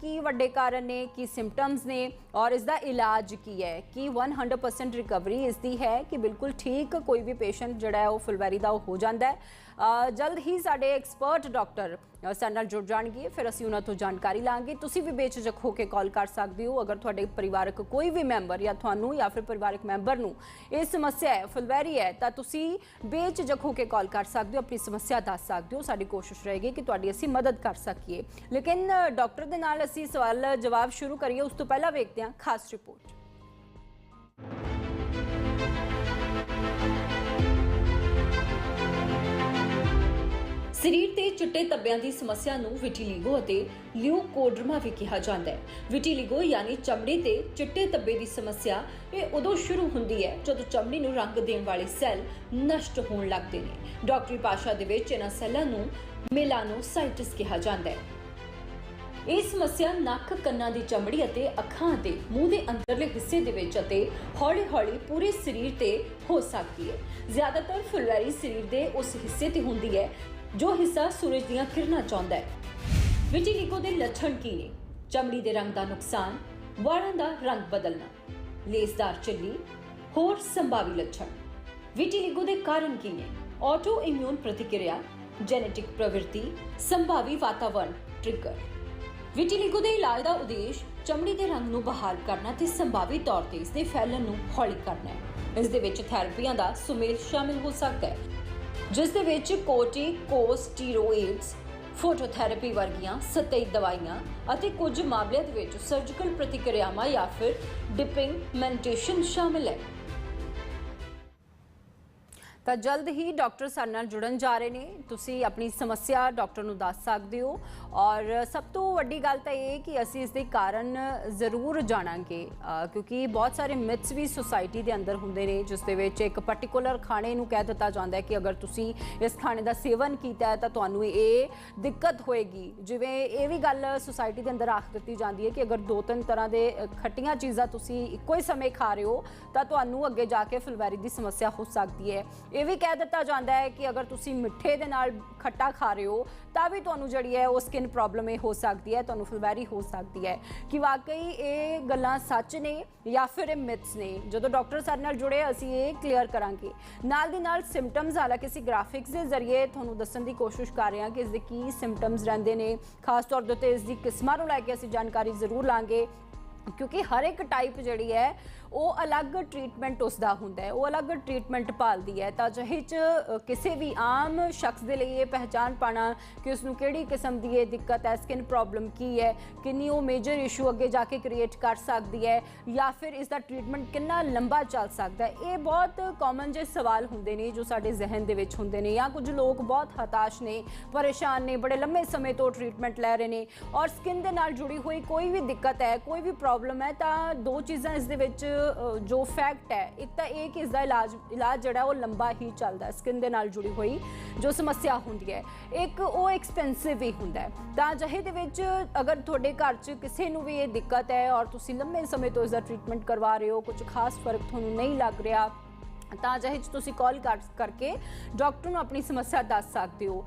ਕੀ ਵੱਡੇ ਕਾਰਨ ਨੇ, ਕੀ ਸਿੰਪਟਮਸ ਨੇ ਔਰ ਇਸ ਦਾ ਇਲਾਜ ਕੀ ਹੈ? ਕੀ 100% ਰਿਕਵਰੀ ਇਸ ਦੀ ਹੈ ਕਿ ਬਿਲਕੁਲ ਠੀਕ ਕੋਈ ਵੀ ਪੇਸ਼ੈਂਟ ਜਿਹੜਾ ਹੈ ਉਹ ਫੁਲਵੈਰੀ ਦਾ ਉਹ ਹੋ ਜਾਂਦਾ ਹੈ? ਜਲਦ ਹੀ ਸਾਡੇ ਐਕਸਪਰਟ ਡਾਕਟਰ ਸਾਡੇ ਨਾਲ ਜੁੜ ਜਾਣਗੇ ਫਿਰ ਅਸੀਂ ਉਹਨਾਂ ਤੋਂ ਜਾਣਕਾਰੀ ਲਾਂਗੇ। ਤੁਸੀਂ ਵੀ ਬੇਝਿਜਕ ਹੋ ਕੇ ਕਾਲ ਕਰ ਸਕਦੇ ਹੋ। ਅਗਰ ਤੁਹਾਡੇ ਪਰਿਵਾਰਕ ਕੋਈ ਵੀ ਮੈਂਬਰ ਜਾਂ ਤੁਹਾਨੂੰ ਜਾਂ ਫਿਰ ਪਰਿਵਾਰਕ ਮੈਂਬਰ ਨੂੰ ਇਹ ਸਮੱਸਿਆ ਹੈ ਫੁਲਵੈਰੀ ਹੈ ਤਾਂ ਤੁਸੀਂ ਬੇਝਿਜਕ ਹੋ ਕੇ ਕਾਲ ਕਰ ਸਕਦੇ ਹੋ ਆਪਣੀ ਸਮੱਸਿਆ ਦੱਸ ਸਕਦੇ ਹੋ। ਸਾਡੀ ਕੋਸ਼ਿਸ਼ ਰਹੇਗੀ ਕਿ ਤੁਹਾਡੀ ਅਸੀਂ ਮਦਦ ਕਰ ਸਕੀਏ। ਲੇਕਿਨ ਅ, ਡਾਕਟਰ ਦੇ ਨਾਲ ਅਸੀਂ ਸਵਾਲ ਜਵਾਬ ਸ਼ੁਰੂ ਕਰੀਏ। ਉਸ ਤੋਂ ਪਹਿਲਾਂ ਵੇਖਦੇ ਹਾਂ ਖਾਸ ਰਿਪੋਰਟ ਸਰੀਰ ਤੇ ਚਿੱਟੇ ਧੱਬਿਆਂ ਦੀ ਸਮੱਸਿਆ ਨੂੰ ਵਿਟੀਲੀਗੋ ਅਤੇ ਲਿਊਕੋਡਰਮਾ ਵੀ ਕਿਹਾ ਜਾਂਦਾ ਹੈ। ਵਿਟੀਲੀਗੋ ਯਾਨੀ ਚਮੜੀ ਤੇ ਚਿੱਟੇ ਧੱਬੇ ਦੀ ਸਮੱਸਿਆ, ਇਹ ਉਦੋਂ ਸ਼ੁਰੂ ਹੁੰਦੀ ਹੈ ਜਦੋਂ ਚਮੜੀ ਨੂੰ ਰੰਗ ਦੇਣ ਵਾਲੇ ਸੈੱਲ ਨਸ਼ਟ ਹੋਣ ਲੱਗਦੇ ਨੇ। ਡਾਕਟਰੀ ਭਾਸ਼ਾ ਦੇ ਵਿੱਚ ਇਹਨਾਂ ਸੈੱਲਾਂ ਨੂੰ ਮੇਲਾਨੋਸਾਈਟਸ ਕਿਹਾ ਜਾਂਦਾ ਹੈ। ਇਹ ਸਮੱਸਿਆ ਨੱਕ ਕੰਨਾਂ ਦੀ ਚਮੜੀ ਅਤੇ ਅੱਖਾਂ ਅਤੇ ਮੂੰਹ ਦੇ ਅੰਦਰਲੇ ਹਿੱਸੇ ਦੇ ਵਿੱਚ ਅਤੇ ਹੌਲੀ-ਹੌਲੀ ਪੂਰੇ ਸਰੀਰ ਤੇ ਹੋ ਸਕਦੀ ਹੈ। ਜ਼ਿਆਦਾਤਰ ਫੁਲਵੈਰੀ ਸਰੀਰ ਦੇ ਉਸ ਹਿੱਸੇ ਤੇ ਹੁੰਦੀ ਹੈ ਜੋ ਹਿੱਸਾ ਸੂਰਜ ਦੀਆਂ ਕਿਰਨਾਂ ਚਾਹੁੰਦਾ ਹੈ। ਵਿਟਿਲਿਗੋ ਦੇ ਲੱਛਣ ਕੀ ਨੇ? ਚਮੜੀ ਦੇ ਰੰਗ ਦਾ ਨੁਕਸਾਨ, ਵਾਲਾਂ ਦਾ ਰੰਗ ਬਦਲਣਾ, ਲੇਸਦਾਰ ਝਿੱਲੀ, ਹੋਰ ਸੰਭਾਵੀ ਲੱਛਣ। ਵਿਟਿਲਿਗੋ ਦੇ ਕਾਰਨ ਕੀ ਨੇ? ਆਟੋ ਇਮਿਊਨ ਪ੍ਰਤੀਕਿਰਿਆ ਜੈਨੇਟਿਕ ਪ੍ਰਵਿਰਤੀ, ਸੰਭਾਵੀ ਵਾਤਾਵਰਣ ਟ੍ਰਿਗਰ ਵਿਟਿਲਿਗੋ ਦੇ ਇਲਾਜ ਦਾ ਉਦੇਸ਼ ਚਮੜੀ ਦੇ ਰੰਗ ਨੂੰ ਬਹਾਲ ਕਰਨਾ ਤੇ ਸੰਭਾਵੀ ਤੌਰ ਤੇ ਇਸ ਦੇ ਫੈਲਣ ਨੂੰ ਹੌਲੀ ਕਰਨਾ ਹੈ। ਇਸ ਦੇ ਵਿੱਚ ਥੈਰੇਪੀਆਂ ਦਾ ਸੁਮੇਲ ਸ਼ਾਮਿਲ ਹੋ ਸਕਦਾ ਹੈ। ਜਿਸ ਦੇ ਵਿੱਚ ਕੋਰਟੀਕੋਸਟੀਰੋਇਡਸ ਫੋਟੋਥੈਰੇਪੀ ਵਰਗੀਆਂ ਸਤਈ ਦਵਾਈਆਂ ਅਤੇ ਕੁਝ ਮਾਮਲਿਆਂ ਦੇ ਵਿੱਚ ਸਰਜੀਕਲ ਪ੍ਰਤੀਕਿਰਿਆਵਾਂ ਜਾਂ ਫਿਰ ਡਿਪਿੰਗ ਮੈਡੀਟੇਸ਼ਨ ਸ਼ਾਮਿਲ ਹੈ। ਤਾਂ ਜਲਦ ਹੀ ਡਾਕਟਰ ਸਾਡੇ ਨਾਲ ਜੁੜਨ ਜਾ ਰਹੇ ਨੇ। ਤੁਸੀਂ ਆਪਣੀ ਸਮੱਸਿਆ ਡਾਕਟਰ ਨੂੰ ਦੱਸ ਸਕਦੇ ਹੋ। ਔਰ ਸਭ ਤੋਂ ਵੱਡੀ ਗੱਲ ਤਾਂ ਇਹ ਕਿ ਅਸੀਂ ਇਸ ਦੇ ਕਾਰਨ ਜ਼ਰੂਰ ਜਾਣਾਂਗੇ। ਕਿਉਂਕਿ ਬਹੁਤ ਸਾਰੇ ਮਿਥਸ ਵੀ ਸੁਸਾਇਟੀ ਦੇ ਅੰਦਰ ਹੁੰਦੇ ਨੇ, ਜਿਸ ਦੇ ਵਿੱਚ ਇੱਕ ਪਾਰਟਿਕੂਲਰ ਖਾਣੇ ਨੂੰ ਕਹਿ ਦਿੱਤਾ ਜਾਂਦਾ ਹੈ ਕਿ ਅਗਰ ਤੁਸੀਂ ਇਸ ਖਾਣੇ ਦਾ ਸੇਵਨ ਕੀਤਾ ਹੈ ਤਾਂ ਤੁਹਾਨੂੰ ਇਹ ਦਿੱਕਤ ਹੋਏਗੀ। ਜਿਵੇਂ ਇਹ ਵੀ ਗੱਲ ਸੁਸਾਇਟੀ ਦੇ ਅੰਦਰ ਆਖ ਦਿੱਤੀ ਜਾਂਦੀ ਹੈ ਕਿ ਅਗਰ ਦੋ ਤਿੰਨ ਤਰ੍ਹਾਂ ਦੇ ਖੱਟੀਆਂ ਚੀਜ਼ਾਂ ਤੁਸੀਂ ਇੱਕੋ ਹੀ ਸਮੇਂ ਖਾ ਰਹੇ ਹੋ, ਤਾਂ ਤੁਹਾਨੂੰ ਅੱਗੇ ਜਾ ਕੇ ਫੁਲਵੈਰੀ ਦੀ ਸਮੱਸਿਆ ਹੋ ਸਕਦੀ ਹੈ। ਇਹ ਵੀ ਕਹਿ ਦਿੱਤਾ ਜਾਂਦਾ ਹੈ ਕਿ ਅਗਰ ਤੁਸੀਂ ਮਿੱਠੇ ਦੇ ਨਾਲ ਖੱਟਾ ਖਾ ਰਹੇ ਹੋ, ਤਾਂ ਵੀ ਤੁਹਾਨੂੰ ਜਿਹੜੀ ਹੈ ਉਹ ਸਕਿਨ ਪ੍ਰੋਬਲਮ ਇਹ ਹੋ ਸਕਦੀ ਹੈ, ਤੁਹਾਨੂੰ ਫਲਵੈਰੀ ਹੋ ਸਕਦੀ ਹੈ। ਕਿ ਵਾਕਈ ਇਹ ਗੱਲਾਂ ਸੱਚ ਨੇ ਜਾਂ ਫਿਰ ਇਹ ਮਿਥਸ ਨੇ? ਜਦੋਂ ਡਾਕਟਰ ਸਾਡੇ ਨਾਲ ਜੁੜੇ, ਅਸੀਂ ਇਹ ਕਲੀਅਰ ਕਰਾਂਗੇ। ਨਾਲ ਦੀ ਨਾਲ ਸਿੰਪਟਮਸ ਹਾਲਾਂਕਿ ਅਸੀਂ ਗ੍ਰਾਫਿਕਸ ਦੇ ਜ਼ਰੀਏ ਤੁਹਾਨੂੰ ਦੱਸਣ ਦੀ ਕੋਸ਼ਿਸ਼ ਕਰ ਰਹੇ ਹਾਂ ਕਿ ਇਸ ਦੇ ਕੀ ਸਿੰਪਟਮਸ ਰਹਿੰਦੇ ਨੇ। ਖਾਸ ਤੌਰ ਦੇ ਉੱਤੇ ਇਸ ਦੀ ਕਿਸਮਾਂ ਨੂੰ ਲੈ ਕੇ ਅਸੀਂ ਜਾਣਕਾਰੀ ਜ਼ਰੂਰ ਲਾਂਗੇ। ਕਿਉਂਕਿ ਹਰ ਇੱਕ ਟਾਈਪ ਜਿਹੜੀ ਹੈ ਉਹ ਅਲੱਗ ਟ੍ਰੀਟਮੈਂਟ ਉਸ ਦਾ ਹੁੰਦਾ ਹੈ, ਉਹ ਅਲੱਗ ਟ੍ਰੀਟਮੈਂਟ ਭਾਲਦੀ ਹੈ। ਤਾਂ ਜਿਹੇ ਚ ਕਿਸੇ ਵੀ ਆਮ ਸ਼ਖਸ ਦੇ ਲਈ ਇਹ ਪਹਿਚਾਨ ਪਾਣਾ ਕਿ ਉਸ ਨੂੰ ਕਿਹੜੀ ਕਿਸਮ ਦੀ ਇਹ ਦਿੱਕਤ ਹੈ ਸਕਿਨ ਪ੍ਰੋਬਲਮ ਕੀ ਹੈ, ਕਿੰਨੀ ਉਹ ਮੇਜਰ ਇਸ਼ੂ ਅੱਗੇ ਜਾ ਕੇ ਕ੍ਰੀਏਟ ਕਰ ਸਕਦੀ ਹੈ, ਜਾਂ ਫਿਰ ਇਸ ਦਾ ਟ੍ਰੀਟਮੈਂਟ ਕਿੰਨਾ ਲੰਬਾ ਚੱਲ ਸਕਦਾ ਹੈ। ਇਹ ਬਹੁਤ ਕਾਮਨ ਜਿਹੇ ਸਵਾਲ ਹੁੰਦੇ ਨੇ ਜੋ ਸਾਡੇ ਜ਼ਿਹਨ ਦੇ ਵਿੱਚ ਹੁੰਦੇ ਨੇ, ਜਾਂ ਕੁਝ ਲੋਕ ਬਹੁਤ ਹਤਾਸ਼ ਨੇ, ਪਰੇਸ਼ਾਨ ਨੇ, ਬੜੇ ਲੰਮੇ ਸਮੇਂ ਤੋਂ ਟ੍ਰੀਟਮੈਂਟ ਲੈ ਰਹੇ ਨੇ, ਔਰ ਸਕਿਨ ਦੇ ਨਾਲ ਜੁੜੀ ਹੋਈ ਕੋਈ ਵੀ ਦਿੱਕਤ ਹੈ, ਕੋਈ ਵੀ ਪ੍ਰੋਬਲਮ ਹੈ, ਤਾਂ ਦੋ ਚੀਜ਼ਾਂ ਇਸ ਦੇ ਵਿੱਚ ਜੋ ਫੈਕਟ ਹੈ, ਇੱਕ ਤਾਂ ਇਹ ਕਿ ਇਸ ਦਾ ਇਲਾਜ ਇਲਾਜ ਜਿਹੜਾ ਉਹ ਲੰਬਾ ਹੀ ਚੱਲਦਾ ਹੈ ਸਕਿਨ ਦੇ ਨਾਲ ਜੁੜੀ ਹੋਈ ਜੋ ਸਮੱਸਿਆ ਹੁੰਦੀ ਹੈ, ਇੱਕ ਉਹ ਐਕਸਪੈਂਸਿਵ ਵੀ ਹੁੰਦਾ ਹੈ। ਤਾਂ ਜਿਹੇ ਦੇ ਵਿੱਚ ਅਗਰ ਤੁਹਾਡੇ ਘਰ 'ਚ ਕਿਸੇ ਨੂੰ ਵੀ ਇਹ ਦਿੱਕਤ ਹੈ ਔਰ ਤੁਸੀਂ ਲੰਮੇ ਸਮੇਂ ਤੋਂ ਇਸ ਦਾ ਟ੍ਰੀਟਮੈਂਟ ਕਰਵਾ ਰਹੇ ਹੋ ਕੁਝ ਖਾਸ ਫ਼ਰਕ ਤੁਹਾਨੂੰ ਨਹੀਂ ਲੱਗ ਰਿਹਾ ਤਾਂ ਜਿਹੇ 'ਚ ਤੁਸੀਂ ਕਾਲ ਕਰ, ਕਰਕੇ ਡਾਕਟਰ ਨੂੰ ਆਪਣੀ ਸਮੱਸਿਆ ਦੱਸ ਸਕਦੇ ਹੋ।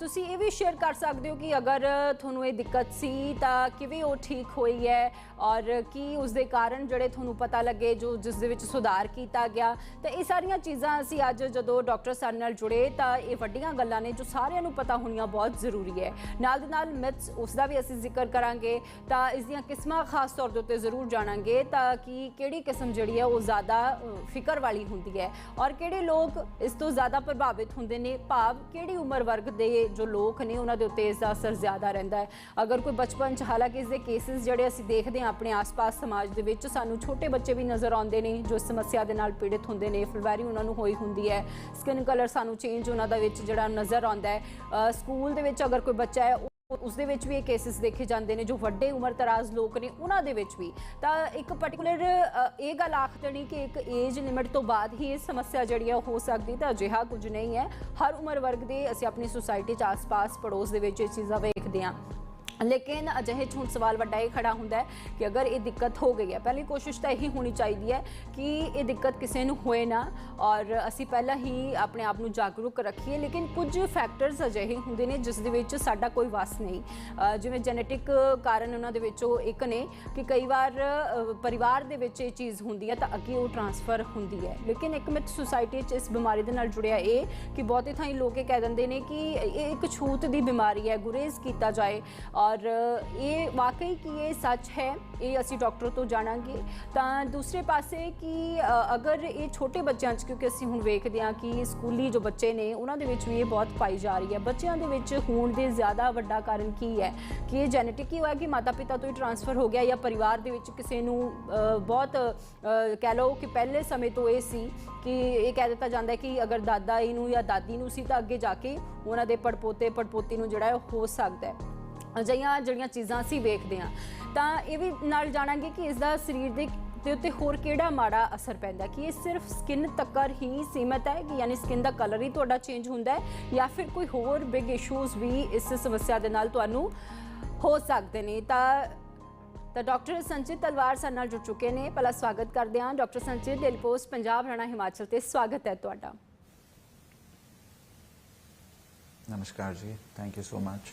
ਤੁਸੀਂ ਇਹ ਵੀ ਸ਼ੇਅਰ ਕਰ ਸਕਦੇ ਹੋ ਕਿ ਅਗਰ ਤੁਹਾਨੂੰ ਇਹ ਦਿੱਕਤ ਸੀ ਤਾਂ ਕਿਵੇਂ ਉਹ ਠੀਕ ਹੋਈ ਹੈ ਔਰ ਕੀ ਉਸ ਦੇ ਕਾਰਨ ਜਿਹੜੇ ਤੁਹਾਨੂੰ ਪਤਾ ਲੱਗੇ ਜੋ ਜਿਸ ਦੇ ਵਿੱਚ ਸੁਧਾਰ ਕੀਤਾ ਗਿਆ। ਤਾਂ ਇਹ ਸਾਰੀਆਂ ਚੀਜ਼ਾਂ ਅਸੀਂ ਅੱਜ ਜਦੋਂ ਡਾਕਟਰ ਸਾਡੇ ਨਾਲ ਜੁੜੇ ਤਾਂ ਇਹ ਵੱਡੀਆਂ ਗੱਲਾਂ ਨੇ ਜੋ ਸਾਰਿਆਂ ਨੂੰ ਪਤਾ ਹੋਣੀਆਂ ਬਹੁਤ ਜ਼ਰੂਰੀ ਹੈ। ਨਾਲ ਦੇ ਨਾਲ ਮਿਥਸ ਉਸ ਦਾ ਵੀ ਅਸੀਂ ਜ਼ਿਕਰ ਕਰਾਂਗੇ ਤਾਂ ਇਸ ਦੀਆਂ ਕਿਸਮਾਂ ਖਾਸ ਤੌਰ ਦੇ ਉੱਤੇ ਜ਼ਰੂਰ ਜਾਣਾਂਗੇ ਤਾਂ ਕਿ ਕਿਹੜੀ ਕਿਸਮ ਜਿਹੜੀ ਹੈ ਉਹ ਜ਼ਿਆਦਾ ਫਿਕਰ ਵਾਲੀ ਹੁੰਦੀ ਹੈ। ਔਰ ਕਿਹੜੇ ਲੋਕ ਇਸ ਤੋਂ ਜ਼ਿਆਦਾ ਪ੍ਰਭਾਵਿਤ ਹੁੰਦੇ ਨੇ? ਭਾਵ ਕਿਹੜੀ ਉਮਰ ਵਰਗ ਦੇ ਜੋ ਲੋਕ ਨੇ, ਉਹਨਾਂ ਦੇ ਉੱਤੇ ਇਸ ਦਾ ਅਸਰ ਜ਼ਿਆਦਾ ਰਹਿੰਦਾ ਹੈ। ਅਗਰ ਕੋਈ ਬਚਪਨ ਚ ਹਾਲਾਂਕਿ ਇਸ ਦੇ ਕੇਸਿਸ ਜਿਹੜੇ ਅਸੀਂ ਦੇਖਦੇ ਹਾਂ ਆਪਣੇ ਆਸ-ਪਾਸ ਸਮਾਜ ਦੇ ਵਿੱਚ, ਸਾਨੂੰ ਛੋਟੇ ਬੱਚੇ ਵੀ ਨਜ਼ਰ ਆਉਂਦੇ ਨੇ, ਜੋ ਇਸ ਸਮੱਸਿਆ ਦੇ ਨਾਲ ਪੀੜਿਤ ਹੁੰਦੇ ਨੇ। ਫਲਵੈਰੀ ਉਹਨਾਂ ਨੂੰ ਹੋਈ ਹੁੰਦੀ ਹੈ। ਸਕਿਨ ਕਲਰ ਸਾਨੂੰ ਚੇਂਜ ਉਹਨਾਂ ਦਾ ਵਿੱਚ ਜਿਹੜਾ ਨਜ਼ਰ ਆਉਂਦਾ ਹੈ। ਸਕੂਲ ਦੇ ਵਿੱਚ ਅਗਰ ਕੋਈ ਬੱਚਾ ਹੈ ਉਸ ਦੇ ਵਿੱਚ ਵੀ ਇਹ ਕੇਸਿਸ ਦੇਖੇ ਜਾਂਦੇ ਨੇ, ਜੋ ਵੱਡੇ ਉਮਰ ਤਰਾਜ਼ ਲੋਕ ਨੇ, ਉਹਨਾਂ ਦੇ ਵਿੱਚ ਵੀ। ਤਾਂ ਇੱਕ ਪਾਰਟਿਕੂਲਰ ਇਹ ਗੱਲ ਆਖ ਦੇਣੀ ਕਿ ਇੱਕ ਏਜ ਲਿਮਿਟ ਤੋਂ ਬਾਅਦ ਹੀ ਇਹ ਸਮੱਸਿਆ ਜਿਹੜੀ ਹੈ ਹੋ ਸਕਦੀ, ਤਾਂ ਅਜਿਹਾ ਕੁਝ ਨਹੀਂ ਹੈ। ਹਰ ਉਮਰ ਵਰਗ ਦੇ ਅਸੀਂ ਆਪਣੀ ਸੁਸਾਇਟੀ 'ਚ ਆਸ-ਪਾਸ, ਪੜੋਸ ਦੇ ਵਿੱਚ ਇਹ ਚੀਜ਼ਾਂ ਵੇਖਦੇ ਹਾਂ। ਲੇਕਿਨ ਅਜਿਹੇ 'ਚ ਹੁਣ ਸਵਾਲ ਵੱਡਾ ਇਹ ਖੜਾ ਹੁੰਦਾ ਹੈ ਕਿ ਅਗਰ ਇਹ ਦਿੱਕਤ ਹੋ ਗਈ ਹੈ, ਪਹਿਲੀ ਕੋਸ਼ਿਸ਼ ਤਾਂ ਇਹੀ ਹੋਣੀ ਚਾਹੀਦੀ ਹੈ ਕਿ ਇਹ ਦਿੱਕਤ ਕਿਸੇ ਨੂੰ ਹੋਏ ਨਾ ਔਰ ਅਸੀਂ ਪਹਿਲਾਂ ਹੀ ਆਪਣੇ ਆਪ ਨੂੰ ਜਾਗਰੂਕ ਰੱਖੀਏ। ਲੇਕਿਨ ਕੁਝ ਫੈਕਟਰਸ ਅਜਿਹੇ ਹੁੰਦੇ ਨੇ ਜਿਸ ਦੇ ਵਿੱਚ ਸਾਡਾ ਕੋਈ ਵਸ ਨਹੀਂ। ਜਿਵੇਂ ਜੈਨੇਟਿਕ ਕਾਰਨ ਉਹਨਾਂ ਦੇ ਵਿੱਚੋਂ ਇੱਕ ਨੇ ਕਿ ਕਈ ਵਾਰ ਪਰਿਵਾਰ ਦੇ ਵਿੱਚ ਇਹ ਚੀਜ਼ ਹੁੰਦੀ ਹੈ ਤਾਂ ਅੱਗੇ ਉਹ ਟਰਾਂਸਫਰ ਹੁੰਦੀ ਹੈ। ਲੇਕਿਨ ਇੱਕ ਮਿੱਥ ਸੁਸਾਇਟੀ 'ਚ ਇਸ ਬਿਮਾਰੀ ਦੇ ਨਾਲ ਜੁੜਿਆ ਇਹ ਕਿ ਬਹੁਤੇ ਥਾਈਂ ਲੋਕ ਇਹ ਕਹਿ ਦਿੰਦੇ ਨੇ ਕਿ ਇਹ ਇੱਕ ਛੂਤ ਦੀ ਬਿਮਾਰੀ ਹੈ, ਗੁਰੇਜ਼ ਕੀਤਾ ਜਾਏ ਔਰ ਇਹ ਵਾਕਈ ਕਿ ਇਹ ਸੱਚ ਹੈ, ਇਹ ਅਸੀਂ ਡਾਕਟਰ ਤੋਂ ਜਾਣਾਂਗੇ। ਤਾਂ ਦੂਸਰੇ ਪਾਸੇ ਕਿ ਅਗਰ ਇਹ ਛੋਟੇ ਬੱਚਿਆਂ 'ਚ, ਕਿਉਂਕਿ ਅਸੀਂ ਹੁਣ ਵੇਖਦੇ ਹਾਂ ਕਿ ਸਕੂਲੀ ਜੋ ਬੱਚੇ ਨੇ, ਉਹਨਾਂ ਦੇ ਵਿੱਚ ਵੀ ਇਹ ਬਹੁਤ ਪਾਈ ਜਾ ਰਹੀ ਹੈ। ਬੱਚਿਆਂ ਦੇ ਵਿੱਚ ਹੋਣ ਦੇ ਜ਼ਿਆਦਾ ਵੱਡਾ ਕਾਰਨ ਕੀ ਹੈ? ਕਿ ਇਹ ਜੈਨੇਟਿਕ ਹੀ ਹੋਇਆ ਕਿ ਮਾਤਾ ਪਿਤਾ ਤੋਂ ਹੀ ਟਰਾਂਸਫਰ ਹੋ ਗਿਆ ਜਾਂ ਪਰਿਵਾਰ ਦੇ ਵਿੱਚ ਕਿਸੇ ਨੂੰ ਬਹੁਤ ਕਹਿ ਲਓ ਕਿ ਪਹਿਲੇ ਸਮੇਂ ਤੋਂ ਇਹ ਸੀ ਕਿ ਇਹ ਕਹਿ ਦਿੱਤਾ ਜਾਂਦਾ ਹੈ ਕਿ ਅਗਰ ਦਾਦਾ ਜੀ ਨੂੰ ਜਾਂ ਦਾਦੀ ਨੂੰ ਸੀ ਤਾਂ ਅੱਗੇ ਜਾ ਕੇ ਉਹਨਾਂ ਦੇ ਪੜਪੋਤੇ ਪੜਪੋਤੀ ਨੂੰ ਜਿਹੜਾ ਉਹ ਹੋ ਸਕਦਾ ਹੈ। ਅਜਿਹੀਆਂ ਜਿਹੜੀਆਂ ਚੀਜ਼ਾਂ ਅਸੀਂ ਵੇਖਦੇ ਹਾਂ, ਤਾਂ ਇਹ ਵੀ ਨਾਲ ਜਾਣਾਂਗੇ ਕਿ ਇਸ ਦਾ ਸਰੀਰ ਦੇ ਦੇ ਉੱਤੇ ਹੋਰ ਕਿਹੜਾ ਮਾੜਾ ਅਸਰ ਪੈਂਦਾ ਕਿ ਇਹ ਸਿਰਫ ਸਕਿਨ ਤੱਕਰ ਹੀ ਸੀਮਤ ਹੈ, ਕਿ ਯਾਨੀ ਸਕਿਨ ਦਾ ਕਲਰ ਹੀ ਤੁਹਾਡਾ ਚੇਂਜ ਹੁੰਦਾ ਹੈ, ਜਾਂ ਫਿਰ ਕੋਈ ਹੋਰ ਬਿਗ ਇਸ਼ੂਜ਼ ਵੀ ਇਸ ਸਮੱਸਿਆ ਦੇ ਨਾਲ ਤੁਹਾਨੂੰ ਹੋ ਸਕਦੇ ਨੇ? ਤਾਂ ਤਾਂ ਡਾਕਟਰ ਸੰਚਿਤ ਤਲਵਾਰ ਸਾਡੇ ਨਾਲ ਜੁੜ ਚੁੱਕੇ ਨੇ। ਪਹਿਲਾਂ ਸਵਾਗਤ ਕਰਦੇ ਹਾਂ doctor Sanchit Daily Post Punjab Haryana, Himachal ਤੇ ਸਵਾਗਤ ਹੈ ਤੁਹਾਡਾ। ਨਮਸਕਾਰ ਜੀ ਥੈਂਕ ਯੂ ਸੋ ਮੱਚ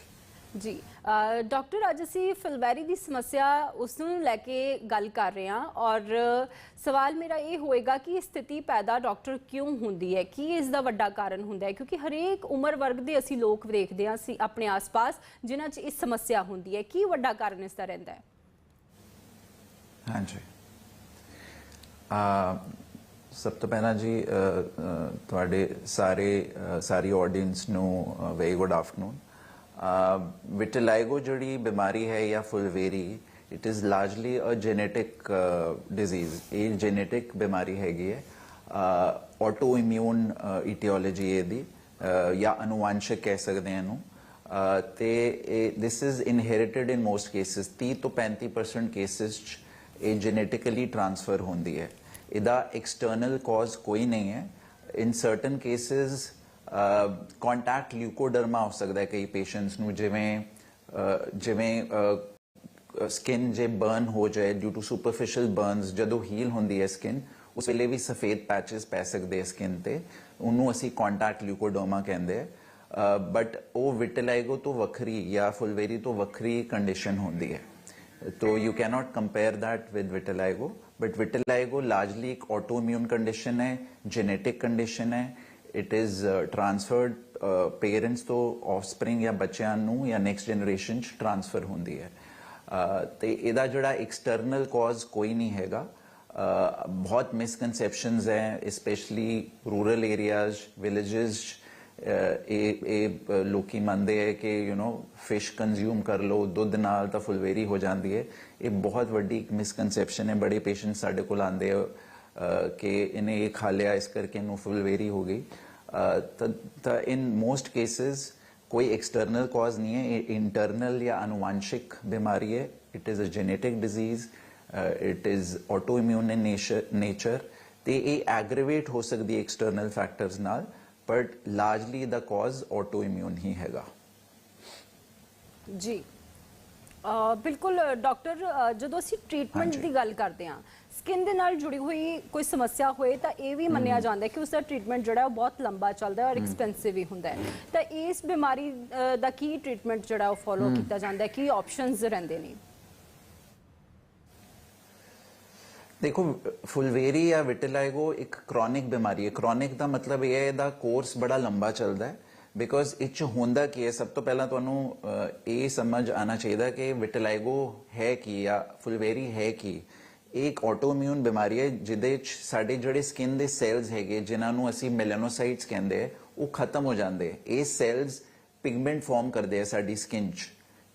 ਜੀ ਅ, ਡਾਕਟਰ ਅੱਜ ਅਸੀਂ ਫਲਵੈਰੀ ਦੀ ਸਮੱਸਿਆ ਉਸ ਨੂੰ ਲੈ ਕੇ ਗੱਲ ਕਰ ਰਹੇ ਹਾਂ ਔਰ ਸਵਾਲ ਮੇਰਾ ਇਹ ਹੋਏਗਾ ਕਿ ਇਹ ਸਥਿਤੀ ਪੈਦਾ ਡਾਕਟਰ ਕਿਉਂ ਹੁੰਦੀ ਹੈ? ਕੀ ਇਸ ਦਾ ਵੱਡਾ ਕਾਰਨ ਹੁੰਦਾ ਹੈ? ਕਿਉਂਕਿ ਹਰੇਕ ਉਮਰ ਵਰਗ ਦੇ ਅਸੀਂ ਲੋਕ ਦੇਖਦੇ ਹਾਂ ਅਸੀਂ ਆਪਣੇ ਆਸ-ਪਾਸ ਜਿਨ੍ਹਾਂ 'ਚ ਇਸ ਸਮੱਸਿਆ ਹੁੰਦੀ ਹੈ। ਕੀ ਵੱਡਾ ਕਾਰਨ ਇਸ ਦਾ ਰਹਿੰਦਾ ਹੈ? ਹਾਂਜੀ। ਆ ਸਭ ਤੋਂ ਪਹਿਲਾਂ ਜੀ ਤੁਹਾਡੇ ਸਾਰੇ ਸਾਰੀ ਆਡੀਅנס ਨੂੰ very good afternoon Uh, vitiligo ਜਿਹੜੀ ਬਿਮਾਰੀ ਹੈ ਜਾਂ ਫੁਲਵੇਰੀ it is largely uh genetic disease ਇਹ ਜੈਨੇਟਿਕ ਬਿਮਾਰੀ ਹੈਗੀ ਹੈ। ਆਟੋ ਇਮਿਊਨ ਇਟੀਓਲੋਜੀ ਇਹਦੀ uh, ਜਾਂ ਅਨੁਵਾਂਸ਼ਿਕ ਕਹਿ ਸਕਦੇ ਹਾਂ ਇਹਨੂੰ। ਅ, ਤੇ this is inherited in most cases 30 ਤੋਂ 35% ਕੇਸਿਸ ਚ ਇਹ ਜੈਨੇਟਿਕਲੀ ਟ੍ਰਾਂਸਫਰ ਹੁੰਦੀ ਹੈ। ਇਹਦਾ ਐਕਸਟਰਨਲ ਕਾਜ਼ ਕੋਈ ਨਹੀਂ ਹੈ। In certain cases ਕੰਟੈਕਟ ਲਿਊਕੋਡਰਮਾ ਹੋ ਸਕਦਾ ਹੈ ਕਈ ਪੇਸ਼ੈਂਟਸ ਨੂੰ ਜਿਵੇਂ ਅ, ਜਿਵੇਂ ਸਕਿਨ ਜੇ ਬਰਨ ਹੋ ਜਾਏ ਡਿਊ ਟੂ ਸੁਪਰਫੀਸ਼ੀਅਲ ਬਰਨਸ ਜਦੋਂ ਹੀਲ ਹੁੰਦੀ ਹੈ ਸਕਿਨ ਉਸ ਵੇਲੇ ਵੀ ਸਫੇਦ ਪੈਚਸ ਪੈ ਸਕਦੇ ਸਕਿਨ ਤੇ ਉਹਨੂੰ ਅਸੀਂ ਕੰਟੈਕਟ ਲਿਊਕੋਡਰਮਾ ਕਹਿੰਦੇ ਆ ਬਟ ਉਹ ਵਿਟਿਲਾਈਗੋ ਤੋਂ ਵੱਖਰੀ ਜਾਂ ਫੁਲਵੇਰੀ ਤੋਂ ਵੱਖਰੀ ਕੰਡੀਸ਼ਨ ਹੁੰਦੀ ਹੈ तो you cannot compare that with vitiligo but vitiligo largely एक autoimmune condition है genetic condition है ਇਟ ਇਜ਼ ਟ੍ਰਾਂਸਫਰਡ ਪੇਰੈਂਟਸ ਤੋਂ ਆਫਸਪ੍ਰਿੰਗ ਜਾਂ ਬੱਚਿਆਂ ਨੂੰ ਜਾਂ ਨੈਕਸਟ ਜਨਰੇਸ਼ਨ ਚ ਟ੍ਰਾਂਸਫਰ ਹੁੰਦੀ ਹੈ ਤੇ ਇਹਦਾ ਜਿਹੜਾ ਐਕਸਟਰਨਲ ਕਾਜ਼ ਕੋਈ ਨਹੀਂ ਹੈਗਾ ਬਹੁਤ ਮਿਸਕਨਸੈਪਸ਼ਨਸ ਹੈ ਸਪੈਸ਼ਲੀ ਰੂਰਲ ਏਰੀਆਜ਼ ਵਿਲੇजेस ਇਹ ਇਹ ਲੋਕੀ ਮੰਨਦੇ ਹੈ ਕਿ ਯੂ نو ਫਿਸ਼ ਕੰਜ਼ਿਊਮ ਕਰ ਲਓ ਦੁੱਧ ਨਾਲ ਤਾਂ ਫੁਲਵੇਰੀ ਹੋ ਜਾਂਦੀ ਹੈ ਇਹ ਬਹੁਤ ਵੱਡੀ ਇੱਕ ਮਿਸਕਨਸੈਪਸ਼ਨ ਹੈ ਬੜੇ ਪੇਸ਼ੈਂਟ ਸਾਡੇ ਕੋਲ ਆਂਦੇ ਆ ਕਿ ਇਹਨੇ ਇਹ ਖਾ ਲਿਆ ਇਸ ਕਰਕੇ ਇਹਨੂੰ ਫੁਲਵੇਰੀ ਹੋ ਗਈ। ਤਾਂ ਤਾਂ ਇਨ ਮੋਸਟ ਕੇसेस ਕੋਈ ਐਕਸਟਰਨਲ ਕਾਜ਼ ਨਹੀਂ ਹੈ ਇੰਟਰਨਲ ਜਾਂ ਅਨੁਵਾਂਸ਼ਿਕ ਬਿਮਾਰੀ ਹੈ। It is uh genetic disease it is autoimmune in nature ਤੇ ਇਹ ਐਗਰੀਵੇਟ ਹੋ ਸਕਦੀ ਹੈ ਐਕਸਟਰਨਲ ਫੈਕਟਰਸ ਨਾਲ ਬਟ ਲਾਰਜਲੀ ਦਾ ਕਾਜ਼ ਆਟੋਇਮਿਊਨ ਹੀ ਹੈਗਾ। ਜੀ। ਬਿਲਕੁਲ ਡਾਕਟਰ ਜਦੋਂ ਅਸੀਂ ਟ੍ਰੀਟਮੈਂਟ। ਦੀ ਗੱਲ ਕਰਦੇ ਹਾਂ ਸਕਿਨ ਦੇ ਨਾਲ ਜੁੜੀ ਹੋਈ ਕੋਈ ਸਮੱਸਿਆ ਹੋਏ ਤਾਂ ਇਹ ਵੀ ਮੰਨਿਆ ਜਾਂਦਾ ਹੈ ਕਿ ਉਸ ਦਾ ਟ੍ਰੀਟਮੈਂਟ ਜਿਹੜਾ ਉਹ ਬਹੁਤ ਲੰਬਾ ਚੱਲਦਾ ਹੈ ਔਰ ਐਕਸਪੈਂਸਿਵ ਵੀ ਹੁੰਦਾ ਹੈ। ਤਾਂ ਇਸ ਬਿਮਾਰੀ ਅ, ਦਾ ਕੀ ਟ੍ਰੀਟਮੈਂਟ ਜਿਹੜਾ ਉਹ ਫੋਲੋ ਕੀਤਾ ਜਾਂਦਾ ਹੈ? ਕੀ ਆਪਸ਼ਨਸ ਰਹਿੰਦੇ ਨੇ? ਦੇਖੋ ਫੁਲਵੇਰੀ ਜਾਂ ਵਿਟਿਲਾਈਗੋ ਇੱਕ ਕ੍ਰੋਨਿਕ ਬਿਮਾਰੀ ਹੈ। ਕ੍ਰੋਨਿਕ ਦਾ ਮਤਲਬ ਇਹ ਹੈ ਇਹਦਾ ਕੋਰਸ ਬੜਾ ਲੰਬਾ ਚੱਲਦਾ ਹੈ। ਬਿਕੋਜ਼ ਇਹ 'ਚ ਹੁੰਦਾ ਕੀ ਹੈ? ਸਭ ਤੋਂ ਪਹਿਲਾਂ ਤੁਹਾਨੂੰ ਅਹ, ਇਹ ਸਮਝ ਆਣਾ ਚਾਹੀਦਾ ਕਿ ਵਿਟਿਲਾਈਗੋ ਹੈ ਕੀ ਜਾਂ ਫੁਲਵੇਰੀ ਹੈ ਕੀ। ਇੱਕ ਆਟੋਇਮਿਊਨ ਬਿਮਾਰੀ ਹੈ, ਜਿਹਦੇ 'ਚ ਸਾਡੇ ਜਿਹੜੇ ਸਕਿਨ ਦੇ ਸੈਲਸ ਹੈਗੇ, ਜਿਨ੍ਹਾਂ ਨੂੰ ਅਸੀਂ ਮੈਲੈਨੋਸਾਈਟਸ ਕਹਿੰਦੇ ਆ, ਉਹ ਖਤਮ ਹੋ ਜਾਂਦੇ ਇਹ ਸੈਲਸ ਪਿਗਮੈਂਟ ਫਾਰਮ ਕਰਦੇ ਆ ਸਾਡੀ ਸਕਿਨ 'ਚ।